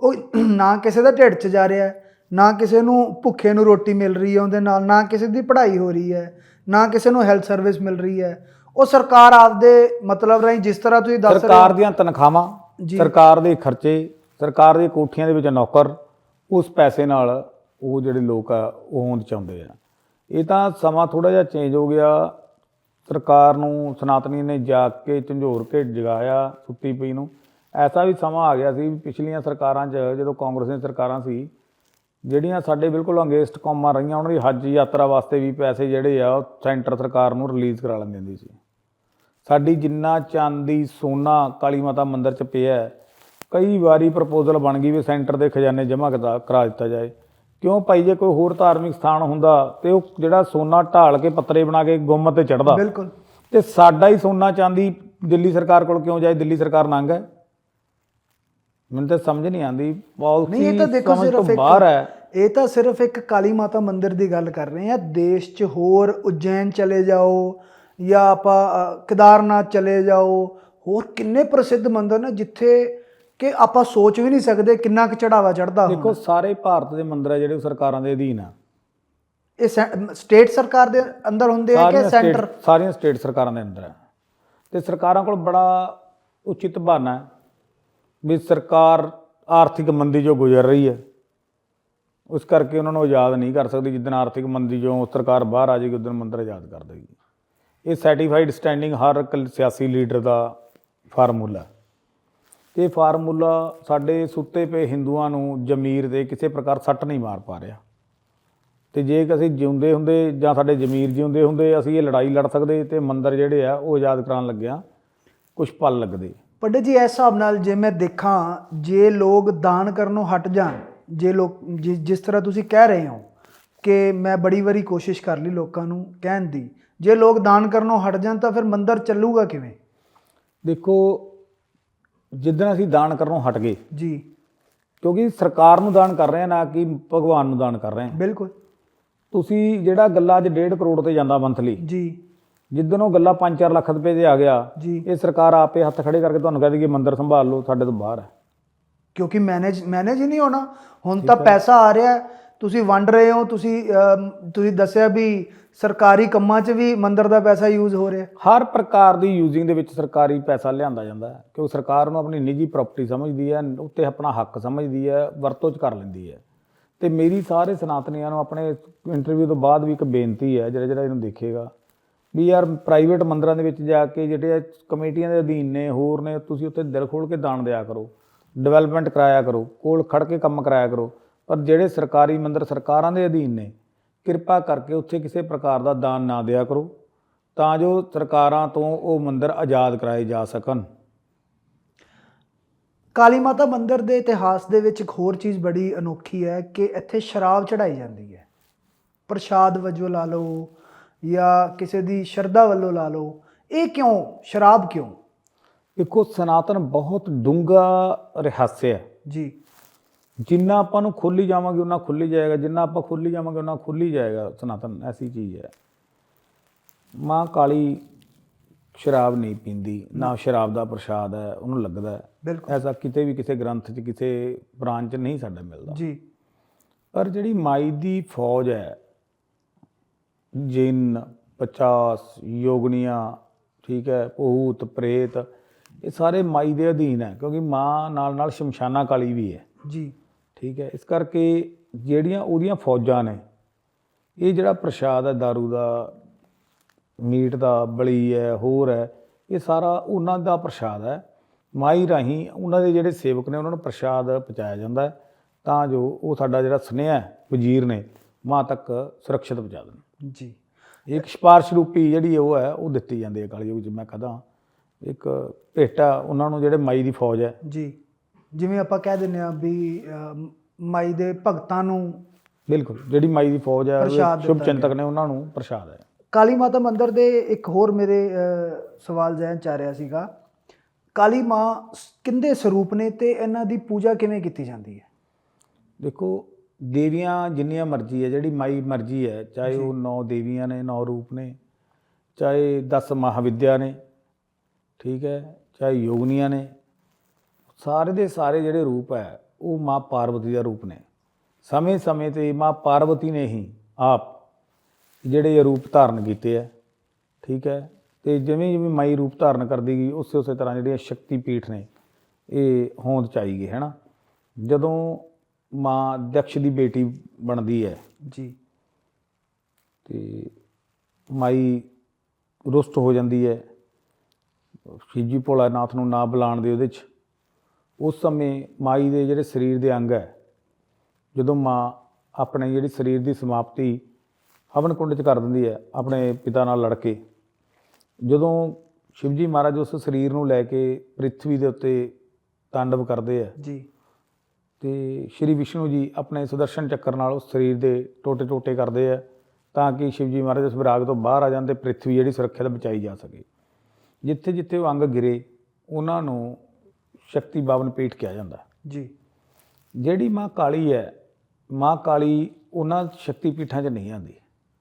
ਉਹ ਨਾ ਕਿਸੇ ਦਾ ਢਿੱਡ 'ਚ ਜਾ ਰਿਹਾ ਨਾ ਕਿਸੇ ਨੂੰ ਭੁੱਖੇ ਨੂੰ ਰੋਟੀ ਮਿਲ ਰਹੀ ਹੈ ਉਹਦੇ ਨਾਲ ਨਾ ਕਿਸੇ ਦੀ ਪੜ੍ਹਾਈ ਹੋ ਰਹੀ ਹੈ ਨਾ ਕਿਸੇ ਨੂੰ ਹੈਲਥ ਸਰਵਿਸ ਮਿਲ ਰਹੀ ਹੈ। ਉਹ ਸਰਕਾਰ ਆਪਦੇ ਮਤਲਬ ਰਾਹੀਂ ਜਿਸ ਤਰ੍ਹਾਂ ਤੁਸੀਂ ਦੱਸ ਰਹੇ ਸਰਕਾਰ ਦੀਆਂ ਤਨਖਾਹਾਂ। ਸਰਕਾਰ ਦੇ ਖਰਚੇ ਸਰਕਾਰ ਦੀਆਂ ਕੋਠੀਆਂ ਦੇ ਵਿੱਚ ਨੌਕਰ ਉਸ ਪੈਸੇ ਨਾਲ ਉਹ ਜਿਹੜੇ ਲੋਕ ਆ, ਉਹ ਹੋਂਦ ਚਾਹੁੰਦੇ ਆ। ਇਹ ਤਾਂ ਸਮਾਂ ਥੋੜਾ ਜਿਹਾ ਚੇਂਜ ਹੋ ਗਿਆ। ਸਰਕਾਰ ਨੂੰ, ਸਨਾਤਨੀ ਨੇ ਜਾਗ ਕੇ ਝੰਜੋਰ ਕੇ ਜਗਾਇਆ ਸੁੱਤੀ ਪਈ ਨੂੰ। ਐਸਾ ਵੀ ਸਮਾਂ ਆ ਗਿਆ ਸੀ ਵੀ ਪਿਛਲੀਆਂ ਸਰਕਾਰਾਂ 'ਚ, ਜਦੋਂ ਕਾਂਗਰਸ ਦੀਆਂ ਸਰਕਾਰਾਂ ਸੀ, ਜਿਹੜੀਆਂ ਸਾਡੇ ਬਿਲਕੁਲ ਅੰਗੇਸਟ ਕੌਮਾਂ ਰਹੀਆਂ, ਉਹਨਾਂ ਦੀ ਹੱਜ ਯਾਤਰਾ ਵਾਸਤੇ ਵੀ ਪੈਸੇ ਜਿਹੜੇ ਆ, ਉਹ ਸੈਂਟਰ ਸਰਕਾਰ ਨੂੰ ਰਿਲੀਜ਼ ਕਰਾ ਲੈਂਦੀ ਹੁੰਦੀ ਸੀ। ਸਾਡੀ ਜਿੰਨਾ ਚਾਂਦੀ, ਸੋਨਾ, ਕਾਲੀ ਮਾਤਾ ਮੰਦਿਰ ਚ ਪਿਆ ਕਈ ਵਾਰੀ ਪ੍ਰਪੋਜ਼ਲ ਬਣ ਗਈ ਵੀ ਸੈਂਟਰ ਦੇ ਖਜ਼ਾਨੇ ਜਮ੍ਹਾਂ ਕਰਾ ਦਿੱਤਾ ਜਾਏ। ਕਿਉਂ ਭਾਈ ਜੇ ਕੋਈ ਹੋਰ ਧਾਰਮਿਕ ਸਥਾਨ ਹੁੰਦਾ ਤੇ ਉਹ ਜਿਹੜਾ ਸੋਨਾ ਢਾਲ ਕੇ ਪੱਤਰੇ ਬਣਾ ਕੇ ਗੁੰਮ ਤੇ ਚੜਦਾ ਬਿਲਕੁਲ। ਤੇ ਸਾਡਾ ਹੀ ਸੋਨਾ ਚਾਂਦੀ ਦਿੱਲੀ ਸਰਕਾਰ ਕੋਲ ਕਿਉਂ ਜਾਏ? ਦਿੱਲੀ ਸਰਕਾਰ ਨੰਗ ਹੈ। ਮੈਨੂੰ ਤਾਂ ਸਮਝ ਨਹੀਂ ਆਂਦੀ ਨਹੀਂ ਇਹ ਤਾਂ ਪਾਲਿਸੀ ਦੇਖੋ ਸਿਰਫ ਬਾਹਰ ਹੈ। ਇੱਕ ਇਹ ਤਾਂ ਸਿਰਫ ਇੱਕ ਕਾਲੀ ਮਾਤਾ ਮੰਦਿਰ ਦੀ ਗੱਲ ਕਰ ਰਹੇ ਆ। ਦੇਸ਼ 'ਚ ਹੋਰ ਉਜੈਨ ਚਲੇ ਜਾਓ ਜਾਂ ਆਪਾਂ ਕੇਦਾਰਨਾਥ ਚਲੇ ਜਾਓ। ਹੋਰ ਕਿੰਨੇ ਪ੍ਰਸਿੱਧ ਮੰਦਿਰ ਨੇ ਜਿੱਥੇ ਕਿ ਆਪਾਂ ਸੋਚ ਵੀ ਨਹੀਂ ਸਕਦੇ ਕਿੰਨਾ ਕੁ ਚੜਾਵਾ ਚੜਦਾ ਦੇਖੋ ਸਾਰੇ ਭਾਰਤ ਦੇ ਮੰਦਿਰ ਆ ਜਿਹੜੇ ਉਹ ਸਰਕਾਰਾਂ ਦੇ ਅਧੀਨ ਆ। ਇਹ ਸਟੇਟ ਸਰਕਾਰ ਦੇ ਅੰਦਰ ਹੁੰਦੇ ਆ ਕਿ ਸੈਂਟਰ? ਸਾਰੀਆਂ ਸਟੇਟ ਸਰਕਾਰਾਂ ਦੇ ਅੰਦਰ ਹੈ ਤੇ ਸਰਕਾਰਾਂ ਕੋਲ ਬੜਾ ਉਚਿਤ ਬਹਾਨਾ ਹੈ ਵੀ ਸਰਕਾਰ ਆਰਥਿਕ ਮੰਦੀ ਜੋ ਗੁਜ਼ਰ ਰਹੀ ਹੈ ਉਸ ਕਰਕੇ ਉਹਨਾਂ ਨੂੰ ਆਜ਼ਾਦ ਨਹੀਂ ਕਰ ਸਕਦੀ। ਜਿੱਦਣ ਆਰਥਿਕ ਮੰਦੀ ਜੋ ਸਰਕਾਰ ਬਾਹਰ ਆ ਜਾਏਗੀ ਉਦੋਂ ਮੰਦਰ ਆਜ਼ਾਦ ਕਰ ਦੇਗੀ। ਇਹ ਸਰਟੀਫਾਈਡ ਸਟੈਂਡਿੰਗ ਹਰ ਇੱਕ ਸਿਆਸੀ ਲੀਡਰ ਦਾ ਫਾਰਮੂਲਾ ਹੈ। ਇਹ ਫਾਰਮੂਲਾ ਸਾਡੇ ਸੁੱਤੇ ਪਏ ਹਿੰਦੂਆਂ ਨੂੰ ਜ਼ਮੀਰ ਦੇ ਕਿਸੇ ਪ੍ਰਕਾਰ ਸੱਟ ਨਹੀਂ ਮਾਰ ਪਾ ਰਿਹਾ। ਤੇ ਜੇ ਅਸੀਂ ਜਿਉਂਦੇ ਹੁੰਦੇ ਜਾਂ ਸਾਡੇ ਜ਼ਮੀਰ ਜਿਉਂਦੇ ਹੁੰਦੇ ਅਸੀਂ ਇਹ ਲੜਾਈ ਲੜ ਸਕਦੇ ਤੇ ਮੰਦਰ ਜਿਹੜੇ ਆ ਉਹ ਆਜ਼ਾਦ ਕਰਾਉਣ ਲੱਗਿਆ ਕੁਝ ਪਲ ਲੱਗਦੇ। ਪੰਡਿਤ ਜੀ ਇਸ ਹਿਸਾਬ ਨਾਲ ਜੇ ਮੈਂ ਦੇਖਾਂ ਜੇ ਲੋਕ ਦਾਨ ਕਰਨੋਂ ਹਟ ਜਾਣ ਜੇ ਲੋਕ ਜਿਸ ਤਰ੍ਹਾਂ ਤੁਸੀਂ ਕਹਿ ਰਹੇ ਹੋ ਕਿ ਮੈਂ ਬੜੀ ਵਾਰੀ ਕੋਸ਼ਿਸ਼ ਕਰ ਲਈ ਲੋਕਾਂ ਨੂੰ ਕਹਿਣ ਦੀ ਜੇ ਲੋਕ ਦਾਨ ਕਰਨੋਂ ਹਟ ਜਾਣ ਤਾਂ ਫਿਰ ਮੰਦਰ ਚੱਲੂਗਾ ਕਿਵੇਂ? ਦੇਖੋ ਜਿੱਦਣ ਅਸੀਂ ਦਾਨ ਕਰਨੋਂ ਹਟ ਗਏ। ਜੀ। ਕਿਉਂਕਿ ਸਰਕਾਰ ਨੂੰ ਦਾਨ ਕਰ ਰਹੇ ਆ ਨਾ ਕਿ ਭਗਵਾਨ ਨੂੰ ਦਾਨ ਕਰ ਰਹੇ ਆ। ਬਿਲਕੁਲ। ਤੁਸੀਂ ਜਿਹੜਾ ਗੱਲਾ ਅੱਜ 1.5 ਕਰੋੜ ਤੇ ਜਾਂਦਾ ਮੰਥਲੀ ਜੀ। ਜਿੱਦਣ ਉਹ ਗੱਲਾ 5-4 ਲੱਖ ਰੁਪਏ ਤੇ ਆ ਗਿਆ ਜੀ। ਇਹ ਸਰਕਾਰ ਆਪੇ ਹੱਥ ਖੜੇ ਕਰਕੇ ਤੁਹਾਨੂੰ ਕਹਿ ਦੇਗੀ ਮੰਦਰ ਸੰਭਾਲ ਲਓ ਸਾਡੇ ਤੋਂ ਬਾਹਰ ਹੈ। ਕਿਉਂਕਿ ਮੈਨੇਜ ਮੈਨੇਜ ਹੀ ਨਹੀਂ ਹੋਣਾ। ਹੁਣ ਤਾਂ ਪੈਸਾ ਆ ਰਿਹਾ ਹੈ, ਤੁਸੀਂ ਵੰਡ ਰਹੇ ਹੋ, ਤੁਸੀਂ ਤੁਸੀਂ ਦੱਸਿਆ ਵੀ ਸਰਕਾਰੀ ਕੰਮਾਂ 'ਚ ਵੀ ਮੰਦਰ ਦਾ ਪੈਸਾ ਯੂਜ਼ ਹੋ ਰਿਹਾ। ਹਰ ਪ੍ਰਕਾਰ ਦੀ ਯੂਜ਼ਿੰਗ ਦੇ ਵਿੱਚ ਸਰਕਾਰੀ ਪੈਸਾ ਲਿਆਂਦਾ ਜਾਂਦਾ ਹੈ, ਕਿਉਂਕਿ ਸਰਕਾਰ ਨੂੰ ਆਪਣੀ ਨਿੱਜੀ ਪ੍ਰਾਪਰਟੀ ਸਮਝਦੀ ਹੈ, ਉੱਤੇ ਆਪਣਾ ਹੱਕ ਸਮਝਦੀ ਹੈ, ਵਰਤੋਂ ਚ ਕਰ ਲੈਂਦੀ ਹੈ। ਤੇ ਮੇਰੀ ਸਾਰੇ ਸਨਾਤਨੀਆਂ ਨੂੰ ਆਪਣੇ ਇੰਟਰਵਿਊ ਤੋਂ ਬਾਅਦ ਵੀ ਇੱਕ ਬੇਨਤੀ ਹੈ, ਜਿਹੜਾ ਜਿਹੜਾ ਇਹਨੂੰ ਦੇਖੇਗਾ, ਵੀ ਯਾਰ ਪ੍ਰਾਈਵੇਟ ਮੰਦਰਾਂ ਦੇ ਵਿੱਚ ਜਾ ਕੇ ਜਿਹੜੇ ਇਹ ਕਮੇਟੀਆਂ ਦੇ ਅਧੀਨ ਨੇ, ਹੋਰ ਨੇ, ਤੁਸੀਂ ਉੱਥੇ ਦਿਲ ਖੋਲ ਕੇ ਦਾਨ ਦਿਆ ਕਰੋ ਡਿਵੈਲਪਮੈਂਟ ਕਰਾਇਆ ਕਰੋ, ਕੋਲ ਖੜ ਕੇ ਕੰਮ ਕਰਾਇਆ ਕਰੋ। ਪਰ ਜਿਹੜੇ ਸਰਕਾਰੀ ਮੰਦਰ ਸਰਕਾਰਾਂ ਦੇ ਅਧੀਨ ਨੇ ਕਿਰਪਾ ਕਰਕੇ ਉੱਥੇ ਕਿਸੇ ਪ੍ਰਕਾਰ ਦਾ ਦਾਨ ਨਾ ਦਿਆ ਕਰੋ ਤਾਂ ਜੋ ਸਰਕਾਰਾਂ ਤੋਂ ਉਹ ਮੰਦਰ ਆਜ਼ਾਦ ਕਰਾਏ ਜਾ ਸਕਣ। ਕਾਲੀ ਮਾਤਾ ਮੰਦਿਰ ਦੇ ਇਤਿਹਾਸ ਦੇ ਵਿੱਚ ਇੱਕ ਹੋਰ ਚੀਜ਼ ਬੜੀ ਅਨੋਖੀ ਹੈ ਕਿ ਇੱਥੇ ਸ਼ਰਾਬ ਚੜਾਈ ਜਾਂਦੀ ਹੈ। ਪ੍ਰਸ਼ਾਦ ਵਜੋਂ ਲਾ ਲਓ ਜਾਂ ਕਿਸੇ ਦੀ ਸ਼ਰਧਾ ਵੱਲੋਂ ਲਾ ਲਓ। ਇਹ ਕਿਉਂ? ਸ਼ਰਾਬ ਕਿਉਂ? ਦੇਖੋ ਸਨਾਤਨ ਬਹੁਤ ਡੂੰਘਾ ਰਹੱਸ ਹੈ। ਜੀ। ਜਿੰਨਾ ਆਪਾਂ ਨੂੰ ਖੋਲੀ ਜਾਵਾਂਗੇ ਉਹਨਾਂ ਖੁੱਲੀ ਜਾਏਗਾ। ਜਿੰਨਾ ਆਪਾਂ ਖੋਲੀ ਜਾਵਾਂਗੇ ਉਹਨਾਂ ਖੁੱਲੀ ਜਾਏਗਾ। ਸਨਾਤਨ ਐਸੀ ਚੀਜ਼ ਹੈ। ਮਾਂ ਕਾਲੀ ਸ਼ਰਾਬ ਨਹੀਂ ਪੀਂਦੀ। ਨਾ ਸ਼ਰਾਬ ਦਾ ਪ੍ਰਸ਼ਾਦ ਹੈ ਉਹਨੂੰ ਲੱਗਦਾ ਹੈ। ਐਸਾ ਕਿਤੇ ਵੀ ਕਿਸੇ ਗ੍ਰੰਥ 'ਚ ਕਿਸੇ ਪੁਰਾਣ 'ਚ ਨਹੀਂ ਸਾਡਾ ਮਿਲਦਾ। ਜੀ। ਪਰ ਜਿਹੜੀ ਮਾਈ ਦੀ ਫੌਜ ਹੈ ਜਿੰਨ 50 ਯੋਗਨੀਆਂ ਠੀਕ ਹੈ ਭੂਤ ਪ੍ਰੇਤ ਇਹ ਸਾਰੇ ਮਾਈ ਦੇ ਅਧੀਨ ਹੈ। ਕਿਉਂਕਿ ਮਾਂ ਨਾਲ ਨਾਲ ਸ਼ਮਸ਼ਾਨਾ ਕਾਲੀ ਵੀ ਹੈ। ਜੀ। ਠੀਕ ਹੈ? ਇਸ ਕਰਕੇ ਜਿਹੜੀਆਂ ਉਹਦੀਆਂ ਫੌਜਾਂ ਨੇ ਇਹ ਜਿਹੜਾ ਪ੍ਰਸ਼ਾਦ ਹੈ दारू ਦਾ ਮੀਟ ਦਾ ਬਲੀ ਹੈ ਹੋਰ ਹੈ ਇਹ ਸਾਰਾ ਉਹਨਾਂ ਦਾ ਪ੍ਰਸ਼ਾਦ ਹੈ। ਮਾਈ ਰਾਹੀਂ ਉਹਨਾਂ ਦੇ ਜਿਹੜੇ ਸੇਵਕ ਨੇ ਉਹਨਾਂ ਨੂੰ ਪ੍ਰਸ਼ਾਦ ਪਹੁੰਚਾਇਆ ਜਾਂਦਾ ਹੈ। ਤਾਂ ਜੋ ਉਹ ਸਾਡਾ ਜਿਹੜਾ ਸੁਨੇਹਾ ਵਜ਼ੀਰ ਨੇ ਮਾਂ ਤੱਕ ਸੁਰੱਖਿਅਤ ਪਹੁੰਚਾ ਦੇਣ। ਜੀ। ਇੱਕ ਸਿਫਾਰਸ਼ ਰੂਪੀ ਜਿਹੜੀ ਉਹ ਹੈ ਉਹ ਦਿੱਤੀ ਜਾਂਦੀ ਹੈ ਕਲਯੁਗ 'ਚ। ਮੈਂ ਕਹਦਾ ਇੱਕ ਭੇਟਾ ਉਹਨਾਂ ਨੂੰ ਜਿਹੜੇ ਮਾਈ ਦੀ ਫੌਜ ਹੈ ਜੀ। ਜਿਵੇਂ ਆਪਾਂ ਕਹਿ ਦਿੰਦੇ ਆ ਵੀ ਮਾਈ ਦੇ ਭਗਤਾਂ ਨੂੰ ਬਿਲਕੁਲ ਜਿਹੜੀ ਮਾਈ ਦੀ ਫੌਜ ਹੈ ਪ੍ਰਸ਼ਾਦ ਸ਼ੁਭ ਦਿੱਤਾ ਚਿੰਤਕ ਨੇ ਉਹਨਾਂ ਨੂੰ ਪ੍ਰਸ਼ਾਦ ਹੈ। ਕਾਲੀ ਮਾਤਾ ਮੰਦਿਰ ਦੇ ਇੱਕ ਹੋਰ ਮੇਰੇ ਸਵਾਲ ਜ਼ਿਹਨ ਚ ਆ ਰਿਹਾ ਸੀਗਾ। ਕਾਲੀ ਮਾਂ ਸ- ਕਿੰਦੇ ਸਰੂਪ ਨੇ ਤੇ ਇਹਨਾਂ ਦੀ ਪੂਜਾ ਕਿਵੇਂ ਕੀਤੀ ਜਾਂਦੀ ਹੈ? ਦੇਖੋ ਦੇਵੀਆਂ ਜਿੰਨੀਆਂ ਮਰਜ਼ੀ ਹੈ ਜਿਹੜੀ ਮਾਈ ਮਰਜ਼ੀ ਹੈ ਚਾਹੇ ਉਹ ਨੌ ਦੇਵੀਆਂ ਨੇ ਨੌ ਰੂਪ ਨੇ ਚਾਹੇ 10 ਮਹਾਵਿਦਿਆ ਨੇ ਠੀਕ ਹੈ ਚਾਹੇ ਯੋਗਨੀਆਂ ਨੇ ਸਾਰੇ ਦੇ ਸਾਰੇ ਜਿਹੜੇ ਰੂਪ ਹੈ ਉਹ ਮਾਂ ਪਾਰਵਤੀ ਦਾ ਰੂਪ ਨੇ। ਸਮੇਂ-ਸਮੇਂ ਤੇ ਮਾਂ ਪਾਰਵਤੀ ਨੇ ਹੀ ਆਪ ਜਿਹੜੇ ਇਹ ਰੂਪ ਧਾਰਨ ਕੀਤੇ ਹੈ ਠੀਕ ਹੈ? ਤੇ ਜਿਵੇਂ ਜਿਵੇਂ ਮਾਈ ਰੂਪ ਧਾਰਨ ਕਰਦੀ ਗਈ ਉਸੇ ਉਸੇ ਤਰ੍ਹਾਂ ਜਿਹੜੀਆਂ ਸ਼ਕਤੀ ਪੀਠ ਨੇ ਇਹ ਹੋਂਦ ਚ ਆਈ ਗਏ ਹੈਨਾ ਜਦੋਂ ਮਾਂ ਦਕਸ਼ ਦੀ ਬੇਟੀ ਬਣਦੀ ਹੈ ਜੀ। ਤੇ ਮਾਈ ਰੁਸਤ ਹੋ ਜਾਂਦੀ ਹੈ ਸ਼ਿਵਜੀ ਭੋਲਾਨਾਥ ਨੂੰ ਨਾ ਬੁਲਾਉਣ ਦੇ ਉਹਦੇ ਚ ਉਸ ਸਮੇਂ ਮਾਈ ਦੇ ਜਿਹੜੇ ਸਰੀਰ ਦੇ ਅੰਗ ਹੈ ਜਦੋਂ ਮਾਂ ਆਪਣੇ ਜਿਹੜੀ ਸਰੀਰ ਦੀ ਸਮਾਪਤੀ ਹਵਨ ਕੁੰਡ 'ਚ ਕਰ ਦਿੰਦੀ ਹੈ ਆਪਣੇ ਪਿਤਾ ਨਾਲ ਲੜ ਕੇ ਜਦੋਂ ਸ਼ਿਵਜੀ ਮਹਾਰਾਜ ਉਸ ਸਰੀਰ ਨੂੰ ਲੈ ਕੇ ਪ੍ਰਿਥਵੀ ਦੇ ਉੱਤੇ ਤਾਂਡਵ ਕਰਦੇ ਆ ਜੀ। ਤੇ ਸ਼੍ਰੀ ਵਿਸ਼ਨੂੰ ਜੀ ਆਪਣੇ ਸੁਦਰਸ਼ਨ ਚੱਕਰ ਨਾਲ ਉਸ ਸਰੀਰ ਦੇ ਟੋਟੇ ਟੋਟੇ ਕਰਦੇ ਆ ਤਾਂ ਕਿ ਸ਼ਿਵਜੀ ਮਹਾਰਾਜ ਉਸ ਵਿਰਾਗ ਤੋਂ ਬਾਹਰ ਆ ਜਾਣ ਤੇ ਪ੍ਰਿਥਵੀ ਜਿਹੜੀ ਸੁਰੱਖਿਅਤ ਬਚਾਈ ਜਾ ਸਕੇ। ਜਿੱਥੇ ਜਿੱਥੇ ਉਹ ਅੰਗ ਗਿਰੇ ਉਹਨਾਂ ਨੂੰ ਸ਼ਕਤੀ ਬਾਵਨ ਪੀਠ ਕਿਹਾ ਜਾਂਦਾ। ਜੀ। ਜਿਹੜੀ ਮਾਂ ਕਾਲੀ ਹੈ ਮਾਂ ਕਾਲੀ ਉਹਨਾਂ ਸ਼ਕਤੀ ਪੀਠਾਂ 'ਚ ਨਹੀਂ ਆਉਂਦੀ।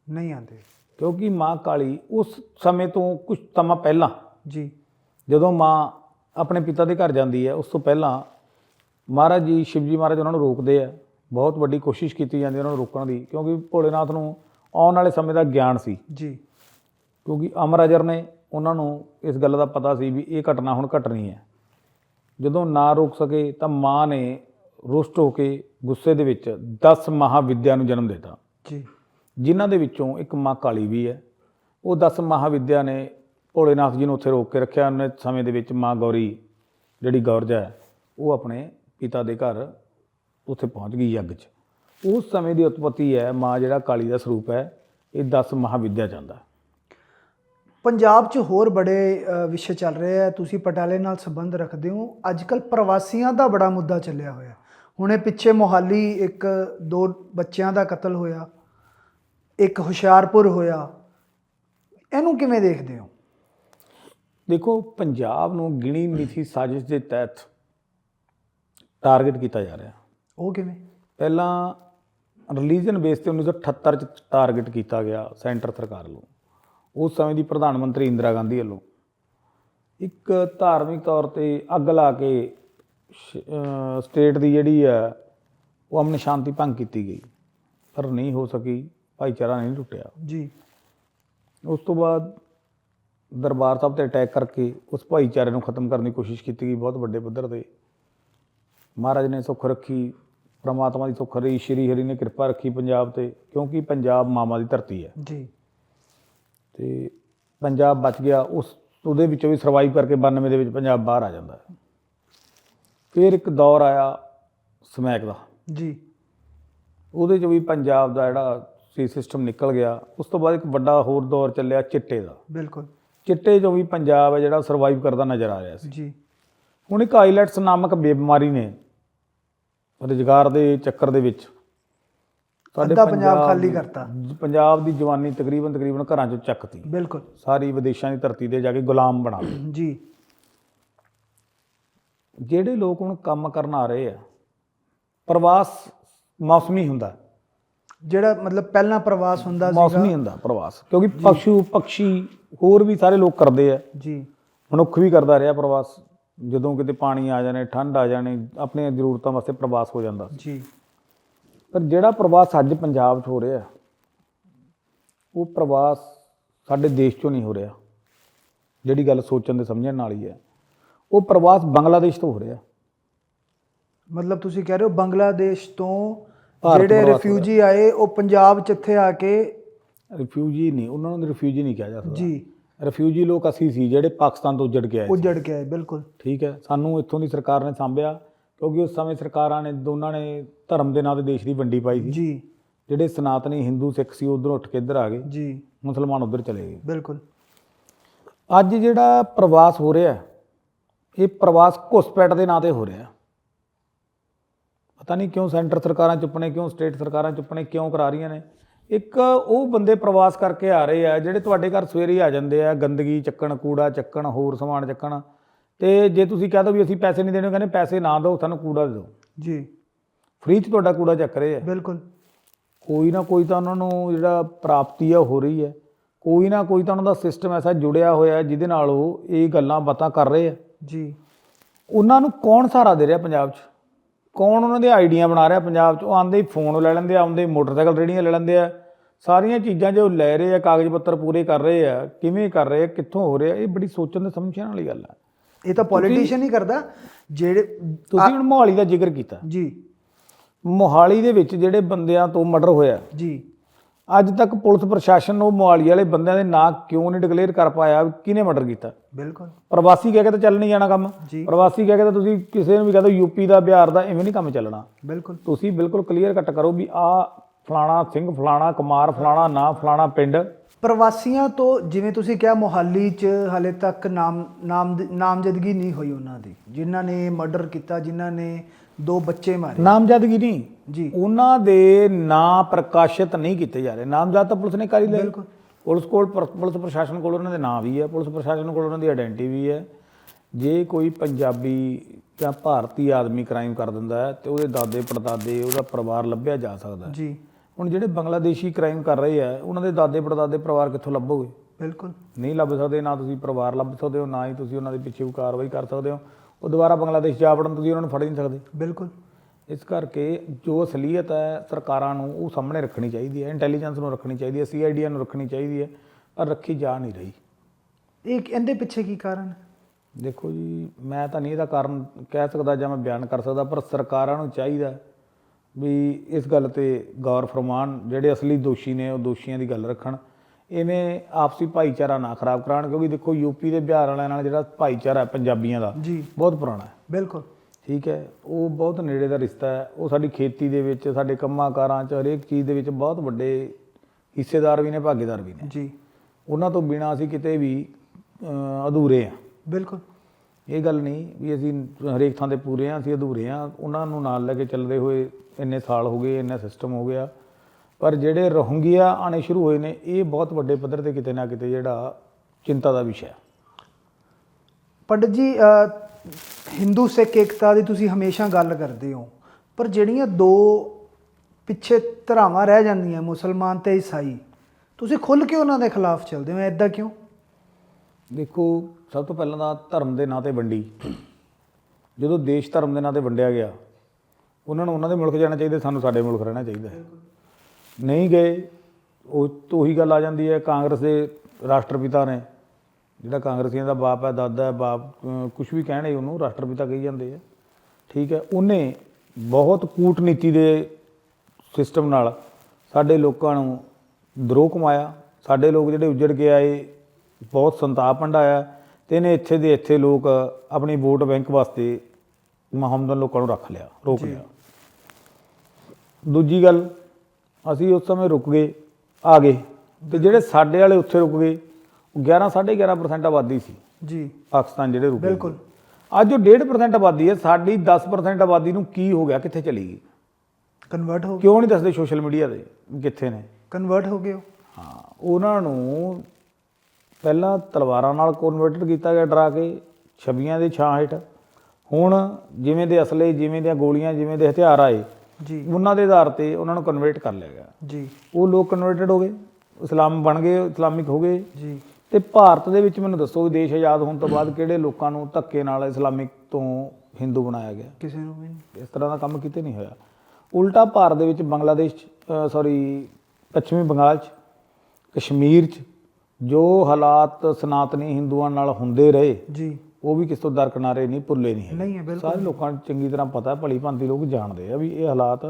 ਨਹੀਂ ਆਉਂਦੇ। ਕਿਉਂਕਿ ਮਾਂ ਕਾਲੀ ਉਸ ਸਮੇਂ ਤੋਂ ਕੁਝ ਸਮਾਂ ਪਹਿਲਾਂ ਜੀ। ਜਦੋਂ ਮਾਂ ਆਪਣੇ ਪਿਤਾ ਦੇ ਘਰ ਜਾਂਦੀ ਹੈ ਉਸ ਤੋਂ ਪਹਿਲਾਂ ਮਹਾਰਾਜ ਜੀ ਸ਼ਿਵਜੀ ਮਹਾਰਾਜ ਉਹਨਾਂ ਨੂੰ ਰੋਕਦੇ ਆ। ਬਹੁਤ ਵੱਡੀ ਕੋਸ਼ਿਸ਼ ਕੀਤੀ ਜਾਂਦੀ ਉਹਨਾਂ ਨੂੰ ਰੋਕਣ ਦੀ ਕਿਉਂਕਿ ਭੋਲੇਨਾਥ ਨੂੰ ਆਉਣ ਵਾਲੇ ਸਮੇਂ ਦਾ ਗਿਆਨ ਸੀ। ਜੀ। ਕਿਉਂਕਿ ਅਮਰਾਜਰ ਨੇ ਉਹਨਾਂ ਨੂੰ ਇਸ ਗੱਲ ਦਾ ਪਤਾ ਸੀ ਵੀ ਇਹ ਘਟਨਾ ਹੁਣ ਘਟਣੀ ਹੈ। ਜਦੋਂ ਨਾ ਰੋਕ ਸਕੇ ਤਾਂ ਮਾਂ ਨੇ ਰੁਸ਼ਟ ਹੋ ਕੇ ਗੁੱਸੇ ਦੇ ਵਿੱਚ 10 ਮਹਾਵਿਦਿਆ ਨੂੰ ਜਨਮ ਦਿੱਤਾ। ਜੀ। ਜਿਨ੍ਹਾਂ ਦੇ ਵਿੱਚੋਂ ਇੱਕ ਮਾਂ ਕਾਲੀ ਵੀ ਹੈ। ਉਹ 10 ਮਹਾਵਿਦਿਆ ਨੇ ਭੋਲੇਨਾਥ ਜੀ ਨੂੰ ਉੱਥੇ ਰੋਕ ਕੇ ਰੱਖਿਆ। ਉਹਨੇ ਸਮੇਂ ਦੇ ਵਿੱਚ ਮਾਂ ਗੌਰੀ ਜਿਹੜੀ ਗੌਰਜਾ ਹੈ ਉਹ ਆਪਣੇ ਪਿਤਾ ਦੇ ਘਰ ਉੱਥੇ ਪਹੁੰਚ ਗਈ ਯੱਗ 'ਚ। ਉਸ ਸਮੇਂ ਦੀ ਉਤਪਤੀ ਹੈ ਮਾਂ ਜਿਹੜਾ ਕਾਲੀ ਦਾ ਸਰੂਪ ਹੈ ਇਹ 10 ਮਹਾਵਿਦਿਆ ਜਾਂਦਾ। ਪੰਜਾਬ 'ਚ ਹੋਰ ਬੜੇ ਵਿਸ਼ੇ ਚੱਲ ਰਹੇ ਆ। ਤੁਸੀਂ ਪਟਿਆਲੇ ਨਾਲ ਸੰਬੰਧ ਰੱਖਦੇ ਹੋ। ਅੱਜ ਕੱਲ ਪ੍ਰਵਾਸੀਆਂ ਦਾ ਬੜਾ ਮੁੱਦਾ ਚੱਲਿਆ ਹੋਇਆ। ਹੁਣੇ ਪਿੱਛੇ ਮੋਹਾਲੀ ਇੱਕ ਦੋ ਬੱਚਿਆਂ ਦਾ ਕਤਲ ਹੋਇਆ। ਇੱਕ ਹੁਸ਼ਿਆਰਪੁਰ ਹੋਇਆ। ਇਹਨੂੰ ਕਿਵੇਂ ਦੇਖਦੇ ਹੋ? ਦੇਖੋ ਪੰਜਾਬ ਨੂੰ ਗਿਣੀ ਮਿਥੀ ਸਾਜ਼ਿਸ਼ ਦੇ ਤਹਿਤ ਟਾਰਗੇਟ ਕੀਤਾ ਜਾ ਰਿਹਾ। ਉਹ ਕਿਵੇਂ? ਪਹਿਲਾਂ ਰਿਲੀਜਨ ਬੇਸ ਤੇ 1978 ਚ ਟਾਰਗੇਟ ਕੀਤਾ ਗਿਆ ਸੈਂਟਰ ਸਰਕਾਰ ਵੱਲੋਂ। ਉਸ ਸਮੇਂ ਦੀ ਪ੍ਰਧਾਨ ਮੰਤਰੀ ਇੰਦਰਾ ਗਾਂਧੀ ਵੱਲੋਂ ਇੱਕ ਧਾਰਮਿਕ ਤੌਰ ਤੇ ਅੱਗ ਲਾ ਕੇ ਸਟੇਟ ਦੀ ਜਿਹੜੀ ਹੈ ਉਹ ਅਮਨ ਸ਼ਾਂਤੀ ਭੰਗ ਕੀਤੀ ਗਈ। ਪਰ ਨਹੀਂ ਹੋ ਸਕੀ ਭਾਈਚਾਰਾ ਨਹੀਂ ਟੁੱਟਿਆ ਜੀ। ਉਸ ਤੋਂ ਬਾਅਦ ਦਰਬਾਰ ਸਾਹਿਬ ਤੇ ਅਟੈਕ ਕਰਕੇ ਉਸ ਭਾਈਚਾਰੇ ਨੂੰ ਖਤਮ ਕਰਨ ਦੀ ਕੋਸ਼ਿਸ਼ ਕੀਤੀ ਗਈ ਬਹੁਤ ਵੱਡੇ ਪੱਧਰ ਤੇ। ਮਹਾਰਾਜ ਨੇ ਸੁੱਖ ਰੱਖੀ ਪ੍ਰਮਾਤਮਾ ਦੀ ਸੁੱਖ ਰਹੀ ਸ਼੍ਰੀ ਹਰੀ ਨੇ ਕਿਰਪਾ ਰੱਖੀ ਪੰਜਾਬ ਤੇ ਕਿਉਂਕਿ ਪੰਜਾਬ ਮਾਮਾ ਦੀ ਧਰਤੀ ਹੈ। ਜੀ। ਤੇ ਪੰਜਾਬ ਬਚ ਗਿਆ ਉਸ ਉਹਦੇ ਵਿੱਚੋਂ ਵੀ ਸਰਵਾਈਵ ਕਰਕੇ 92 ਦੇ ਵਿੱਚ ਪੰਜਾਬ ਬਾਹਰ ਆ ਜਾਂਦਾ ਹੈ। ਫਿਰ ਇੱਕ ਦੌਰ ਆਇਆ ਸਮੈਕ ਦਾ। ਜੀ। ਉਹਦੇ 'ਚ ਵੀ ਪੰਜਾਬ ਦਾ ਜਿਹੜਾ ਸੀ ਸਿਸਟਮ ਨਿਕਲ ਗਿਆ ਉਸ ਤੋਂ ਬਾਅਦ ਇੱਕ ਵੱਡਾ ਹੋਰ ਦੌਰ ਚੱਲਿਆ ਚਿੱਟੇ ਦਾ। ਬਿਲਕੁਲ। ਚਿੱਟੇ 'ਚੋਂ ਵੀ ਪੰਜਾਬ ਹੈ ਜਿਹੜਾ ਸਰਵਾਈਵ ਕਰਦਾ ਨਜ਼ਰ ਆ ਰਿਹਾ ਸੀ। ਜੀ। ਹੁਣ ਇੱਕ ਆਈਲੈਟਸ ਨਾਮਕ ਬਿਮਾਰੀ ਨੇ ਰੁਜ਼ਗਾਰ ਦੇ ਚੱਕਰ ਦੇ ਵਿੱਚ ਅੱਧਾ ਪੰਜਾਬ ਖਾਲੀ ਕਰਤਾ। ਪੰਜਾਬ ਦੀ ਜਵਾਨੀ ਤਕਰੀਬਨ ਤਕਰੀਬਨ ਘਰਾਂ 'ਚੋਂ ਚੱਕਤੀ। ਬਿਲਕੁਲ। ਸਾਰੀ ਵਿਦੇਸ਼ਾਂ ਦੀ ਧਰਤੀ ਤੇ ਜਾ ਕੇ ਗੁਲਾਮ ਬਣਾ ਲਏ। ਜੀ। ਜਿਹੜੇ ਲੋਕ ਹੁਣ ਕੰਮ ਕਰਨ ਆ ਰਹੇ ਆ ਪ੍ਰਵਾਸ ਮੌਸਮੀ ਹੁੰਦਾ। ਜਿਹੜਾ ਮਤਲਬ ਪਹਿਲਾਂ ਪ੍ਰਵਾਸ ਹੁੰਦਾ ਮੌਸਮੀ ਸੀਗਾ ਹੁੰਦਾ ਪ੍ਰਵਾਸ ਕਿਉਂਕਿ ਪਸ਼ੂ ਪੰਛੀ ਹੋਰ ਵੀ ਸਾਰੇ ਲੋਕ ਕਰਦੇ ਆ। ਜੀ। ਮਨੁੱਖ ਵੀ ਕਰਦਾ ਰਿਹਾ ਪ੍ਰਵਾਸ। ਜਦੋਂ ਕਿਤੇ ਪਾਣੀ ਆ ਜਾਣੇ ਠੰਡ ਆ ਜਾਣੀ ਆਪਣੀਆਂ ਜ਼ਰੂਰਤਾਂ ਵਾਸਤੇ ਪ੍ਰਵਾਸ ਹੋ ਜਾਂਦਾ। ਜੀ। ਪਰ ਜਿਹੜਾ ਪ੍ਰਵਾਸ ਅੱਜ ਪੰਜਾਬ 'ਚ ਹੋ ਰਿਹਾ ਉਹ ਪ੍ਰਵਾਸ ਸਾਡੇ ਦੇਸ਼ 'ਚੋਂ ਨਹੀਂ ਹੋ ਰਿਹਾ। ਜਿਹੜੀ ਗੱਲ ਸੋਚਣ ਤੇ ਸਮਝਣ ਵਾਲੀ ਹੈ ਉਹ ਪ੍ਰਵਾਸ ਬੰਗਲਾਦੇਸ਼ ਤੋਂ ਹੋ ਰਿਹਾ। ਮਤਲਬ ਤੁਸੀਂ ਕਹਿ ਰਹੇ ਹੋ ਬੰਗਲਾਦੇਸ਼ ਤੋਂ ਜਿਹੜੇ ਰਿਫਿਊਜੀ ਆਏ ਉਹ ਪੰਜਾਬ ਚ ਇੱਥੇ ਆ ਕੇ ਰਿਫਿਊਜੀ ਨਹੀਂ ਉਹਨਾਂ ਨੂੰ ਰਿਫਿਊਜੀ ਨਹੀਂ ਕਿਹਾ ਜਾ ਸਕਦਾ। ਜੀ। ਰਿਫਿਊਜੀ ਲੋਕ ਅਸੀਂ ਸੀ ਜਿਹੜੇ ਪਾਕਿਸਤਾਨ ਤੋਂ ਉੱਜੜ ਕੇ ਆਏ। ਉੱਜੜ ਕੇ ਆਏ ਬਿਲਕੁਲ। ਠੀਕ ਹੈ ਸਾਨੂੰ ਇੱਥੋਂ ਦੀ ਸਰਕਾਰ ਨੇ ਸਾਂਭਿਆ ਕਿਉਂਕਿ ਉਸ ਸਮੇਂ ਸਰਕਾਰਾਂ ਨੇ ਦੋਨਾਂ ਨੇ ਧਰਮ ਦੇ ਨਾਂ ਤੇ ਦੇਸ਼ ਦੀ ਵੰਡੀ ਪਾਈ ਸੀ। ਜੀ। ਜਿਹੜੇ ਸਨਾਤਨੀ ਹਿੰਦੂ ਸਿੱਖ ਸੀ ਉਧਰੋਂ ਉੱਠ ਕੇ ਇੱਧਰ ਆ ਗਏ। ਜੀ। ਮੁਸਲਮਾਨ ਉਧਰ ਚਲੇ ਗਏ। ਬਿਲਕੁਲ। ਅੱਜ ਜਿਹੜਾ ਪ੍ਰਵਾਸ ਹੋ ਰਿਹਾ ਇਹ ਪ੍ਰਵਾਸ ਘੁਸਪੈਠ ਦੇ ਨਾਂ ਤੇ ਹੋ ਰਿਹਾ। ਪਤਾ ਨਹੀਂ ਕਿਉਂ ਸੈਂਟਰ ਸਰਕਾਰਾਂ ਚੁੱਪਣੇ ਕਿਉਂ ਸਟੇਟ ਸਰਕਾਰਾਂ ਚੁੱਪਣੇ ਕਿਉਂ ਕਰਾ ਰਹੀਆਂ ਨੇ। ਇੱਕ ਉਹ ਬੰਦੇ ਪ੍ਰਵਾਸ ਕਰਕੇ ਆ ਰਹੇ ਆ ਜਿਹੜੇ ਤੁਹਾਡੇ ਘਰ ਸਵੇਰੇ ਹੀ ਆ ਜਾਂਦੇ ਆ ਗੰਦਗੀ ਚੱਕਣ ਕੂੜਾ ਚੱਕਣ ਹੋਰ ਸਮਾਨ ਚੱਕਣ। ਤੇ ਜੇ ਤੁਸੀਂ ਕਹਿ ਦੋ ਵੀ ਅਸੀਂ ਪੈਸੇ ਨਹੀਂ ਦੇਣੇ ਕਹਿੰਦੇ ਪੈਸੇ ਨਾ ਦਿਓ ਸਾਨੂੰ ਕੂੜਾ ਦਿਓ। ਜੀ। ਫ੍ਰੀ 'ਚ ਤੁਹਾਡਾ ਕੂੜਾ ਚੱਕ ਰਹੇ ਆ। ਬਿਲਕੁਲ। ਕੋਈ ਨਾ ਕੋਈ ਤਾਂ ਉਹਨਾਂ ਨੂੰ ਜਿਹੜਾ ਪ੍ਰਾਪਤੀ ਆ ਹੋ ਰਹੀ ਹੈ ਕੋਈ ਨਾ ਕੋਈ ਤਾਂ ਉਹਨਾਂ ਦਾ ਸਿਸਟਮ ਐਸਾ ਜੁੜਿਆ ਹੋਇਆ ਜਿਹਦੇ ਨਾਲ ਉਹ ਇਹ ਗੱਲਾਂ ਬਾਤਾਂ ਕਰ ਰਹੇ ਆ। ਜੀ। ਉਹਨਾਂ ਨੂੰ ਕੌਣ ਸਹਾਰਾ ਦੇ ਰਿਹਾ ਪੰਜਾਬ 'ਚ? ਕੌਣ ਉਹਨਾਂ ਦੇ ਆਈਡੀਆਂ ਬਣਾ ਰਿਹਾ ਪੰਜਾਬ 'ਚ? ਉਹ ਆਂਦੇ ਹੀ ਫੋਨ ਲੈ ਲੈਂਦੇ ਆ ਆਉਂਦੇ ਮੋਟਰਸਾਈਕਲ ਰੇੜੀਆਂ ਲੈ ਲੈਂਦੇ ਆ। ਸਾਰੀਆਂ ਚੀਜ਼ਾਂ ਜੋ ਲੈ ਰਹੇ ਆ ਕਾਗਜ਼ ਪੱਤਰ ਪੂਰੇ ਕਰ ਰਹੇ ਆ ਕਿਵੇਂ ਕਰ ਰਹੇ ਆ ਕਿੱਥੋਂ ਹੋ ਰਿਹਾ ਇਹ ਬੜੀ ਸੋਚਣ ਤੇ ਸਮਝਣ ਵਾਲੀ ਗੱਲ ਹੈ ਇਹ ਤਾਂ ਪੋਲੀਟੀਸ਼ੀਅਨ ਹੀ ਕਰਦਾ ਜਿਹੜੇ ਤੁਸੀਂ ਹੁਣ ਮੋਹਾਲੀ ਦਾ ਜ਼ਿਕਰ ਕੀਤਾ। ਜੀ। ਮੋਹਾਲੀ ਦੇ ਵਿੱਚ ਜਿਹੜੇ ਬੰਦਿਆਂ ਤੋਂ ਮਰਡਰ ਹੋਇਆ। ਜੀ। ਅੱਜ ਤੱਕ ਪੁਲਿਸ ਪ੍ਰਸ਼ਾਸਨ ਉਹ ਮੋਹਾਲੀ ਵਾਲੇ ਬੰਦਿਆਂ ਦੇ ਨਾਂ ਕਿਉਂ ਨਹੀਂ ਡਿਕਲੇਅਰ ਕਰ ਪਾਇਆ? ਵੀ ਕਿਹਨੇ ਮਰਡਰ ਕੀਤਾ? ਬਿਲਕੁਲ। ਪ੍ਰਵਾਸੀ ਕਹਿ ਕੇ ਤਾਂ ਚੱਲ ਨਹੀਂ ਜਾਣਾ ਕੰਮ। ਜੀ। ਪ੍ਰਵਾਸੀ ਕਹਿ ਕੇ ਤਾਂ ਤੁਸੀਂ ਕਿਸੇ ਨੂੰ ਵੀ ਕਹਦੋ ਯੂਪੀ ਦਾ ਬਿਹਾਰ ਦਾ ਐਵੇਂ ਨਹੀਂ ਕੰਮ ਚੱਲਣਾ। ਬਿਲਕੁਲ। ਤੁਸੀਂ ਬਿਲਕੁਲ ਕਲੀਅਰ ਕੱਟ ਕਰੋ ਵੀ ਆ ਫਲਾਣਾ ਸਿੰਘ ਫਲਾਣਾ ਕੁਮਾਰ ਫਲਾਣਾ ਨਾਂ ਫਲਾਣਾ ਪਿੰਡ। ਪ੍ਰਵਾਸੀਆਂ ਤੋਂ ਜਿਵੇਂ ਤੁਸੀਂ ਕਿਹਾ ਮੋਹਾਲੀ 'ਚ ਹਲੇ ਤੱਕ ਨਾਮ ਨਾਮ ਨਾਮਜ਼ਦਗੀ ਨਹੀਂ ਹੋਈ ਉਹਨਾਂ ਦੀ। ਜਿਨ੍ਹਾਂ ਨੇ ਮਰਡਰ ਕੀਤਾ ਜਿਨ੍ਹਾਂ ਨੇ ਦੋ ਬੱਚੇ ਮਾਰੇ। ਨਾਮਜ਼ਦਗੀ ਨਹੀਂ? ਜੀ। ਉਹਨਾਂ ਦੇ ਨਾਂ ਪ੍ਰਕਾਸ਼ਿਤ ਨਹੀਂ ਕੀਤੇ ਜਾ ਰਹੇ। ਨਾਮਜ਼ਦ ਤਾਂ ਪੁਲਿਸ ਨੇ ਕਰ ਹੀ ਲਏ। ਬਿਲਕੁਲ। ਪੁਲਿਸ ਕੋਲ ਪੁਲਿਸ ਪ੍ਰਸ਼ਾਸਨ ਕੋਲ ਉਹਨਾਂ ਦੇ ਨਾਂ ਵੀ ਹੈ। ਪੁਲਿਸ ਪ੍ਰਸ਼ਾਸਨ ਕੋਲ ਉਹਨਾਂ ਦੀ ਆਇਡੈਂਟੀ ਵੀ ਹੈ। ਜੇ ਕੋਈ ਪੰਜਾਬੀ ਜਾਂ ਭਾਰਤੀ ਆਦਮੀ ਕ੍ਰਾਈਮ ਕਰ ਦਿੰਦਾ ਹੈ ਤੇ ਉਹਦੇ ਦਾਦੇ ਪੜਦਾਦੇ ਉਹਦਾ ਪਰਿਵਾਰ ਲੱਭਿਆ ਜਾ ਸਕਦਾ ਜੀ। ਹੁਣ ਜਿਹੜੇ ਬੰਗਲਾਦੇਸ਼ੀ ਕ੍ਰਾਈਮ ਕਰ ਰਹੇ ਆ ਉਹਨਾਂ ਦੇ ਦਾਦੇ ਪੜਦਾਦੇ ਪਰਿਵਾਰ ਕਿੱਥੋਂ ਲੱਭੋਗੇ? ਬਿਲਕੁਲ। ਨਹੀਂ ਲੱਭ ਸਕਦੇ ਨਾ ਤੁਸੀਂ ਪਰਿਵਾਰ ਲੱਭ ਸਕਦੇ ਹੋ ਨਾ ਹੀ ਤੁਸੀਂ ਉਹਨਾਂ ਦੇ ਪਿੱਛੇ ਕਾਰਵਾਈ ਕਰ ਸਕਦੇ ਹੋ। ਉਹ ਦੁਬਾਰਾ ਬੰਗਲਾਦੇਸ਼ ਜਾ ਵੜਨ ਤੁਸੀਂ ਉਹਨਾਂ ਨੂੰ ਫੜ ਨਹੀਂ ਸਕਦੇ। ਬਿਲਕੁਲ। ਇਸ ਕਰਕੇ ਜੋ ਅਸਲੀਅਤ ਹੈ ਸਰਕਾਰਾਂ ਨੂੰ ਉਹ ਸਾਹਮਣੇ ਰੱਖਣੀ ਚਾਹੀਦੀ ਹੈ ਇੰਟੈਲੀਜੈਂਸ ਨੂੰ ਰੱਖਣੀ ਚਾਹੀਦੀ ਹੈ ਸੀਆਈਡੀ ਨੂੰ ਰੱਖਣੀ ਚਾਹੀਦੀ ਹੈ ਪਰ ਰੱਖੀ ਜਾ ਨਹੀਂ ਰਹੀ। ਇਹ ਇਹਦੇ ਪਿੱਛੇ ਕੀ ਕਾਰਨ? ਦੇਖੋ ਜੀ ਮੈਂ ਤਾਂ ਨਹੀਂ ਇਹਦਾ ਕਾਰਨ ਕਹਿ ਸਕਦਾ ਜਾਂ ਮੈਂ ਬਿਆਨ ਕਰ ਸਕਦਾ ਪਰ ਸਰਕਾਰਾਂ ਨੂੰ ਚਾਹੀਦਾ ਵੀ ਇਸ ਗੱਲ ਤੇ ਗੌਰ ਫਰਮਾਨ ਜਿਹੜੇ ਅਸਲੀ ਦੋਸ਼ੀ ਨੇ ਉਹ ਦੋਸ਼ੀਆਂ ਦੀ ਗੱਲ ਰੱਖਣ। ਐਵੇਂ ਆਪਸੀ ਭਾਈਚਾਰਾ ਨਾ ਖਰਾਬ ਕਰਾਉਣ ਕਿਉਂਕਿ ਦੇਖੋ ਯੂਪੀ ਦੇ ਬਿਹਾਰ ਵਾਲਿਆਂ ਨਾਲ ਜਿਹੜਾ ਭਾਈਚਾਰਾ ਹੈ ਪੰਜਾਬੀਆਂ ਦਾ ਜੀ। ਬਹੁਤ ਪੁਰਾਣਾ ਹੈ। ਬਿਲਕੁਲ। ਠੀਕ ਹੈ ਉਹ ਬਹੁਤ ਨੇੜੇ ਦਾ ਰਿਸ਼ਤਾ ਹੈ ਉਹ ਸਾਡੀ ਖੇਤੀ ਦੇ ਵਿੱਚ ਸਾਡੇ ਕੰਮਾਂ ਕਾਰਾਂ 'ਚ ਹਰੇਕ ਚੀਜ਼ ਦੇ ਵਿੱਚ ਬਹੁਤ ਵੱਡੇ ਹਿੱਸੇਦਾਰ ਵੀ ਨੇ ਭਾਗੀਦਾਰ ਵੀ ਨੇ। ਜੀ। ਉਹਨਾਂ ਤੋਂ ਬਿਨਾਂ ਅਸੀਂ ਕਿਤੇ ਵੀ ਅਧੂਰੇ ਆ ਬਿਲਕੁਲ। ਇਹ ਗੱਲ ਨਹੀਂ ਵੀ ਅਸੀਂ ਹਰੇਕ ਥਾਂ ਤੇ ਪੂਰੇ ਆ ਅਸੀਂ ਅਧੂਰੇ ਆ ਉਹਨਾਂ ਨੂੰ ਨਾਲ ਲੈ ਕੇ ਚੱਲਦੇ ਹੋਏ ਇੰਨੇ ਸਾਲ ਹੋ ਗਏ ਇੰਨਾ ਸਿਸਟਮ ਹੋ ਗਿਆ। ਪਰ ਜਿਹੜੇ ਰੋਹਿੰਗਿਆ ਆਣੇ ਸ਼ੁਰੂ ਹੋਏ ਨੇ ਇਹ ਬਹੁਤ ਵੱਡੇ ਪੱਧਰ ਤੇ ਕਿਤੇ ਨਾ ਕਿਤੇ ਜਿਹੜਾ ਚਿੰਤਾ ਦਾ ਵਿਸ਼ਾ ਹੈ। ਪੰਡਤ ਜੀ ਹਿੰਦੂ ਸਿੱਖ ਏਕਤਾ ਦੀ ਤੁਸੀਂ ਹਮੇਸ਼ਾ ਗੱਲ ਕਰਦੇ ਹੋ ਪਰ ਜਿਹੜੀਆਂ ਦੋ ਪਿੱਛੇ ਧਰਾਵਾਂ ਰਹਿ ਜਾਂਦੀਆਂ ਮੁਸਲਮਾਨ ਤੇ ਈਸਾਈ ਤੁਸੀਂ ਖੁੱਲ ਕੇ ਉਹਨਾਂ ਦੇ ਖਿਲਾਫ ਚੱਲਦੇ ਹੋ? ਐਦਾਂ ਕਿਉਂ? ਦੇਖੋ ਸਭ ਤੋਂ ਪਹਿਲਾਂ ਤਾਂ ਧਰਮ ਦੇ ਨਾਂ ਤੇ ਵੰਡੀ। ਜਦੋਂ ਦੇਸ਼ ਧਰਮ ਦੇ ਨਾਂ ਤੇ ਵੰਡਿਆ ਗਿਆ ਉਹਨਾਂ ਨੂੰ ਉਹਨਾਂ ਦੇ ਮੁਲਕ ਜਾਣਾ ਚਾਹੀਦਾ ਸਾਨੂੰ ਸਾਡੇ ਮੁਲਕ ਰਹਿਣਾ ਚਾਹੀਦਾ ਹੈ। ਨਹੀਂ ਗਏ ਉਹ ਤੋਂ ਉਹੀ ਗੱਲ ਆ ਜਾਂਦੀ ਹੈ ਕਾਂਗਰਸ ਦੇ ਰਾਸ਼ਟਰਪਿਤਾ ਨੇ ਜਿਹੜਾ ਕਾਂਗਰਸੀਆਂ ਦਾ ਬਾਪ ਹੈ ਦਾਦਾ ਹੈ ਬਾਪ ਕੁਝ ਵੀ ਕਹਿਣੇ ਉਹਨੂੰ ਰਾਸ਼ਟਰਪਿਤਾ ਕਹੀ ਜਾਂਦੇ ਆ। ਠੀਕ ਹੈ ਉਹਨੇ ਬਹੁਤ ਕੂਟਨੀਤੀ ਦੇ ਸਿਸਟਮ ਨਾਲ ਸਾਡੇ ਲੋਕਾਂ ਨੂੰ ਦਰੋਹ ਕਮਾਇਆ ਸਾਡੇ ਲੋਕ ਜਿਹੜੇ ਉੱਜੜ ਕੇ ਆਏ ਬਹੁਤ ਸੰਤਾਪ ਹੰਢਾਇਆ ਤੇ ਇਹਨੇ ਇੱਥੇ ਦੇ ਇੱਥੇ ਲੋਕ ਆਪਣੀ ਵੋਟ ਬੈਂਕ ਵਾਸਤੇ ਮੁਹੰਮਦਨ ਲੋਕਾਂ ਨੂੰ ਰੱਖ ਲਿਆ ਰੋਕ ਲਿਆ। ਦੂਜੀ ਗੱਲ ਅਸੀਂ ਉਸ ਸਮੇਂ ਰੁਕ ਗਏ ਆ ਗਏ। ਤੇ ਜਿਹੜੇ ਸਾਡੇ ਵਾਲੇ ਉੱਥੇ ਰੁਕ ਗਏ ਉਹ 11 11.5% ਆਬਾਦੀ ਸੀ। ਜੀ। ਪਾਕਿਸਤਾਨ ਜਿਹੜੇ ਰੁਕੇ ਬਿਲਕੁਲ। ਅੱਜ ਉਹ 1.5% ਆਬਾਦੀ ਹੈ ਸਾਡੀ 10% ਆਬਾਦੀ ਨੂੰ ਕੀ ਹੋ ਗਿਆ ਕਿੱਥੇ ਚਲੀ ਗਈ? ਕਨਵਰਟ ਹੋ ਕਿਉਂ ਨਹੀਂ ਦੱਸਦੇ ਸੋਸ਼ਲ ਮੀਡੀਆ ਤੇ ਕਿੱਥੇ ਨੇ? ਕਨਵਰਟ ਹੋ ਗਏ ਹੋ ਹਾਂ ਉਹਨਾਂ ਨੂੰ ਪਹਿਲਾਂ ਤਲਵਾਰਾਂ ਨਾਲ ਕਨਵਰਟਡ ਕੀਤਾ ਗਿਆ ਡਰਾ ਕੇ ਛਵੀਆਂ ਦੇ ਛਾਂ ਹੇਠ। ਹੁਣ ਜਿਵੇਂ ਦੇ ਅਸਲੇ ਜਿਵੇਂ ਦੀਆਂ ਗੋਲੀਆਂ ਜਿਵੇਂ ਦੇ ਹਥਿਆਰ ਆਏ ਜੀ। ਉਹਨਾਂ ਦੇ ਆਧਾਰ ਤੇ ਉਹਨਾਂ ਨੂੰ ਕਨਵਰਟ ਕਰ ਲਿਆ ਗਿਆ। ਜੀ। ਉਹ ਲੋਕ ਕਨਵਰਟਡ ਹੋ ਗਏ ਇਸਲਾਮ ਬਣ ਗਏ ਇਸਲਾਮਿਕ ਹੋ ਗਏ। ਜੀ। ਤੇ ਭਾਰਤ ਦੇ ਵਿੱਚ ਮੈਨੂੰ ਦੱਸੋ ਵੀ ਦੇਸ਼ ਆਜ਼ਾਦ ਹੋਣ ਤੋਂ ਬਾਅਦ ਕਿਹੜੇ ਲੋਕਾਂ ਨੂੰ ਧੱਕੇ ਨਾਲ ਇਸਲਾਮਿਕ ਤੋਂ ਹਿੰਦੂ ਬਣਾਇਆ ਗਿਆ? ਕਿਸੇ ਨੂੰ ਵੀ ਨਹੀਂ। ਇਸ ਤਰ੍ਹਾਂ ਦਾ ਕੰਮ ਕਿਤੇ ਨਹੀਂ ਹੋਇਆ। ਉਲਟਾ ਭਾਰਤ ਦੇ ਵਿੱਚ ਬੰਗਲਾਦੇਸ਼ ਸੌਰੀ ਪੱਛਮੀ ਬੰਗਾਲ ਚ ਕਸ਼ਮੀਰ ਚ ਜੋ ਹਾਲਾਤ ਸਨਾਤਨੀ ਹਿੰਦੂਆਂ ਨਾਲ ਹੁੰਦੇ ਰਹੇ ਜੀ। ਉਹ ਵੀ ਕਿਸ ਤੋਂ ਦਰਕਿਨਾਰੇ ਨਹੀਂ ਭੁੱਲੇ ਨਹੀਂ ਹੈਗੇ। ਨਹੀਂ ਹੈ ਬਿਲਕੁਲ। ਸਾਰੇ ਲੋਕਾਂ ਨੂੰ ਚੰਗੀ ਤਰ੍ਹਾਂ ਪਤਾ ਭਲੀ ਭਾਂਤੀ ਲੋਕ ਜਾਣਦੇ ਆ ਵੀ ਇਹ ਹਾਲਾਤ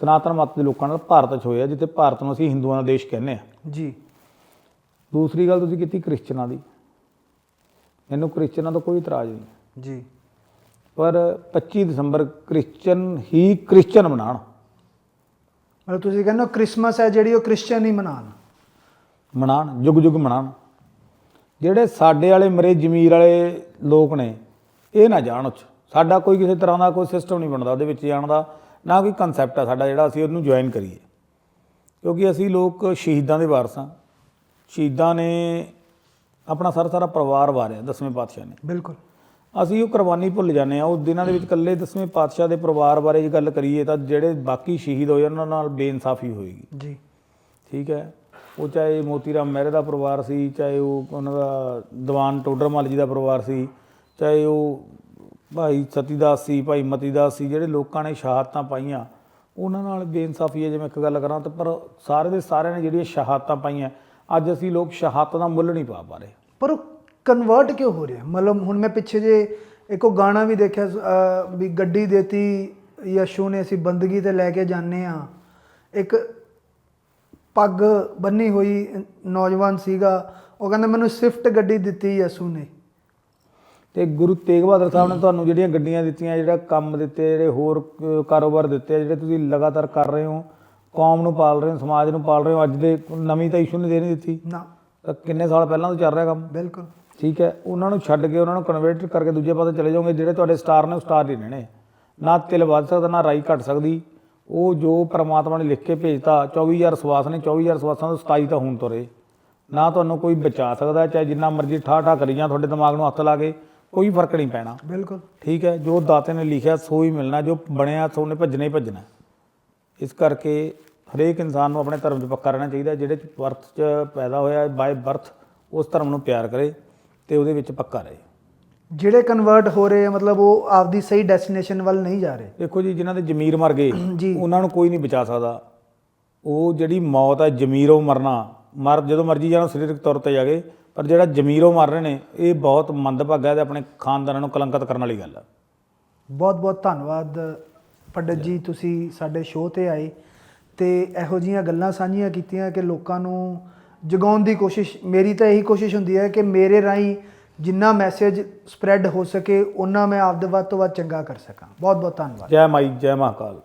ਸਨਾਤਨ ਮਤ ਦੇ ਲੋਕਾਂ ਨਾਲ ਭਾਰਤ 'ਚ ਹੋਏ ਆ ਜਿੱਥੇ ਭਾਰਤ ਨੂੰ ਅਸੀਂ ਹਿੰਦੂਆਂ ਦਾ ਦੇਸ਼ ਕਹਿੰਦੇ ਆ। ਜੀ। ਦੂਸਰੀ ਗੱਲ ਤੁਸੀਂ ਕੀਤੀ ਕ੍ਰਿਸਚਨਾਂ ਦੀ। ਮੈਨੂੰ ਕ੍ਰਿਸਚਨਾਂ ਤੋਂ ਕੋਈ ਇਤਰਾਜ਼ ਨਹੀਂ। ਜੀ। ਪਰ 25 ਦਸੰਬਰ ਕ੍ਰਿਸਚਨ ਹੀ ਕ੍ਰਿਸਚਨ ਮਨਾਉਣ ਮਤਲਬ ਤੁਸੀਂ ਕਹਿੰਦੇ ਹੋ ਕ੍ਰਿਸਮਸ ਹੈ ਜਿਹੜੀ ਉਹ ਕ੍ਰਿਸਚੀਅਨ ਹੀ ਮਨਾਉਣ ਮਨਾਉਣ ਯੁੱਗ ਯੁੱਗ ਮਨਾਉਣ ਜਿਹੜੇ ਸਾਡੇ ਵਾਲੇ ਮਰੇ ਜ਼ਮੀਰ ਵਾਲੇ ਲੋਕ ਨੇ ਇਹ ਨਾ ਜਾਣ ਉਹ 'ਚ ਸਾਡਾ ਕੋਈ ਕਿਸੇ ਤਰ੍ਹਾਂ ਦਾ ਕੋਈ ਸਿਸਟਮ ਨਹੀਂ ਬਣਦਾ ਉਹਦੇ ਵਿੱਚ ਜਾਣ ਦਾ ਨਾ ਕੋਈ ਕਨਸੈਪਟ ਆ ਸਾਡਾ ਜਿਹੜਾ ਅਸੀਂ ਉਹਨੂੰ ਜੁਆਇਨ ਕਰੀਏ। ਕਿਉਂਕਿ ਅਸੀਂ ਲੋਕ ਸ਼ਹੀਦਾਂ ਦੇ ਵਾਰਸ ਹਾਂ। ਸ਼ਹੀਦਾਂ ਨੇ ਆਪਣਾ ਸਾਰਾ ਸਾਰਾ ਪਰਿਵਾਰ ਵਾਰਿਆ ਦਸਵੇਂ ਪਾਤਸ਼ਾਹ ਨੇ। ਬਿਲਕੁਲ। ਅਸੀਂ ਉਹ ਕੁਰਬਾਨੀ ਭੁੱਲ ਜਾਂਦੇ ਆ ਉਸ ਦਿਨਾਂ ਦੇ ਵਿੱਚ ਇਕੱਲੇ ਦਸਵੇਂ ਪਾਤਸ਼ਾਹ ਦੇ ਪਰਿਵਾਰ ਬਾਰੇ ਜੇ ਗੱਲ ਕਰੀਏ ਤਾਂ ਜਿਹੜੇ ਬਾਕੀ ਸ਼ਹੀਦ ਹੋਏ ਉਹਨਾਂ ਨਾਲ ਬੇਇਨਸਾਫੀ ਹੋਏਗੀ। ਜੀ। ਠੀਕ ਹੈ। ਉਹ ਚਾਹੇ ਮੋਤੀ ਰਾਮ ਮਹਿਰੇ ਦਾ ਪਰਿਵਾਰ ਸੀ, ਚਾਹੇ ਉਹ ਉਹਨਾਂ ਦਾ ਦੀਵਾਨ ਟੋਡਰਮਲ ਜੀ ਦਾ ਪਰਿਵਾਰ ਸੀ, ਚਾਹੇ ਉਹ ਭਾਈ ਸਤੀਦਾਸ ਸੀ, ਭਾਈ ਮਤੀਦਾਸ ਸੀ, ਜਿਹੜੇ ਲੋਕਾਂ ਨੇ ਸ਼ਹਾਦਤਾਂ ਪਾਈਆਂ, ਉਹਨਾਂ ਨਾਲ ਬੇਇਨਸਾਫੀ ਹੈ ਜੇ ਮੈਂ ਇੱਕ ਗੱਲ ਕਰਾਂ ਤਾਂ, ਪਰ ਸਾਰੇ ਦੇ ਸਾਰਿਆਂ ਨੇ ਜਿਹੜੀਆਂ ਸ਼ਹਾਦਤਾਂ ਪਾਈਆਂ, ਅੱਜ ਅਸੀਂ ਲੋਕ ਸ਼ਹਾਦਤ ਦਾ ਮੁੱਲ ਨਹੀਂ ਪਾ ਪਾ ਰਹੇ। ਪਰ ਉਹ ਕਨਵਰਟ ਕਿਉਂ ਹੋ ਰਿਹਾ? ਮਤਲਬ ਹੁਣ ਮੈਂ ਪਿੱਛੇ ਜੇ ਇੱਕ ਉਹ ਗਾਣਾ ਵੀ ਦੇਖਿਆ ਵੀ ਗੱਡੀ ਦੇਤੀ ਯਸ਼ੂ ਨੇ, ਅਸੀਂ ਬੰਦਗੀ ਤੇ ਲੈ ਕੇ ਜਾਂਦੇ ਆ ਇੱਕ ਪੱਗ ਬੰਨੀ ਹੋਈ ਨੌਜਵਾਨ ਸੀਗਾ ਉਹ ਕਹਿੰਦਾ ਮੈਨੂੰ ਸਵਿਫਟ ਗੱਡੀ ਦਿੱਤੀ ਯਸ਼ੂ ਨੇ। ਤੇ ਗੁਰੂ ਤੇਗ ਬਹਾਦਰ ਸਾਹਿਬ ਨੇ ਤੁਹਾਨੂੰ ਜਿਹੜੀਆਂ ਗੱਡੀਆਂ ਦਿੱਤੀਆਂ ਜਿਹੜਾ ਕੰਮ ਦਿੱਤੇ ਜਿਹੜੇ ਹੋਰ ਕਾਰੋਬਾਰ ਦਿੱਤੇ ਜਿਹੜੇ ਤੁਸੀਂ ਲਗਾਤਾਰ ਕਰ ਰਹੇ ਹੋ ਕੌਮ ਨੂੰ ਪਾਲ ਰਹੇ ਹੋ ਸਮਾਜ ਨੂੰ ਪਾਲ ਰਹੇ ਹੋ ਅੱਜ ਦੇ ਨਵੀਂ ਤਾਂ ਇਸ਼ੂ ਨਹੀਂ ਦੇ ਨਹੀਂ ਦਿੱਤੀ। ਨਾ। ਤਾਂ ਕਿੰਨੇ ਸਾਲ ਪਹਿਲਾਂ ਤੋਂ ਚੱਲ ਰਿਹਾ ਕੰਮ? ਬਿਲਕੁਲ। ਠੀਕ ਹੈ ਉਹਨਾਂ ਨੂੰ ਛੱਡ ਕੇ ਉਹਨਾਂ ਨੂੰ ਕਨਵਰਟ ਕਰਕੇ ਦੂਜੇ ਪਾਸੇ ਚਲੇ ਜਾਓਗੇ ਜਿਹੜੇ ਤੁਹਾਡੇ ਸਟਾਰ ਨੇ ਉਹ ਸਟਾਰ ਹੀ ਰਹਿਣੇ। ਨਾ ਤਿਲ ਵੱਧ ਸਕਦਾ ਨਾ ਰਾਈ ਘਟ ਸਕਦੀ। ਉਹ ਜੋ ਪ੍ਰਮਾਤਮਾ ਨੇ ਲਿਖ ਕੇ ਭੇਜਤਾ 24000 ਸਵਾਸ ਨੇ 24000 ਸਵਾਸਾਂ ਤੋਂ 27 ਤਾਂ ਹੁਣ ਤੁਰੇ। ਨਾ ਤੁਹਾਨੂੰ ਕੋਈ ਬਚਾ ਸਕਦਾ ਚਾਹੇ ਜਿੰਨਾ ਮਰਜ਼ੀ ਠਾ ਠਾ ਕਰੀ ਜਾਂ ਤੁਹਾਡੇ ਦਿਮਾਗ ਨੂੰ ਹੱਥ ਲਾ ਕੇ ਕੋਈ ਫ਼ਰਕ ਨਹੀਂ ਪੈਣਾ। ਬਿਲਕੁਲ। ਠੀਕ ਹੈ ਜੋ ਦਾਤੇ ਨੇ ਲਿਖਿਆ ਸੋ ਹੀ ਮਿਲਣਾ ਜੋ ਬਣਿਆ ਸੋ ਨੇ ਭੱਜਣਾ ਹੀ ਭੱਜਣਾ। ਇਸ ਕਰਕੇ ਹਰੇਕ ਇਨਸਾਨ ਨੂੰ ਆਪਣੇ ਧਰਮ 'ਚ ਪੱਕਾ ਰਹਿਣਾ ਚਾਹੀਦਾ ਜਿਹੜੇ ਬਰਥ 'ਚ ਪੈਦਾ ਹੋਇਆ ਬਾਏ ਬਰਥ ਉਸ ਧਰਮ ਨੂੰ ਪਿਆਰ ਕਰੇ ਤੇ ਉਹਦੇ ਵਿੱਚ ਪੱਕਾ ਰਹੇ। ਜਿਹੜੇ ਕਨਵਰਟ ਹੋ ਰਹੇ ਆ ਮਤਲਬ ਉਹ ਆਪਦੀ ਸਹੀ ਡੈਸਟੀਨੇਸ਼ਨ ਵੱਲ ਨਹੀਂ ਜਾ ਰਹੇ। ਦੇਖੋ ਜੀ ਜਿਨ੍ਹਾਂ ਦੇ ਜ਼ਮੀਰ ਮਰ ਗਏ। ਉਹਨਾਂ ਨੂੰ ਕੋਈ ਨਹੀਂ ਬਚਾ ਸਕਦਾ। ਉਹ ਜਿਹੜੀ ਮੌਤ ਹੈ ਜ਼ਮੀਰੋਂ ਮਰਨਾ ਮਰ ਜਦੋਂ ਮਰਜ਼ੀ ਜਾਣਾ ਸਰੀਰਕ ਤੌਰ ਤੇ ਜਾਗੇ ਪਰ ਜਿਹੜਾ ਜ਼ਮੀਰੋਂ ਮਰ ਰਹੇ ਨੇ ਇਹ ਬਹੁਤ ਮੰਦਭਾਗਾ ਤੇ ਆਪਣੇ ਖਾਨਦਾਨਾਂ ਨੂੰ ਕਲੰਕਿਤ ਕਰਨ ਵਾਲੀ ਗੱਲ ਹੈ ਬਹੁਤ ਬਹੁਤ ਧੰਨਵਾਦ ਪੰਡਤ ਜੀ ਤੁਸੀਂ ਸਾਡੇ ਸ਼ੋਅ ਤੇ ਆਏ ਤੇ ਇਹੋ ਜੀਆਂ ਗੱਲਾਂ ਸਾਂਝੀਆਂ ਕੀਤੀਆਂ ਕਿ ਲੋਕਾਂ ਨੂੰ ਜਗਾਉਣ ਦੀ ਕੋਸ਼ਿਸ਼ ਮੇਰੀ ਤਾਂ ਇਹੀ ਕੋਸ਼ਿਸ਼ ਹੁੰਦੀ ਹੈ ਕਿ ਮੇਰੇ ਰਾਹੀਂ ਜਿੰਨਾ ਮੈਸੇਜ ਸਪਰੈਡ ਹੋ ਸਕੇ ਉਹਨਾਂ ਮੈਂ ਆਪਦੇ ਵੱਧ ਤੋਂ ਵੱਧ ਚੰਗਾ ਕਰ ਸਕਾਂ। ਬਹੁਤ ਬਹੁਤ ਧੰਨਵਾਦ। ਜੈ ਮਾਈ, ਜੈ ਮਹਾਕਾਲ।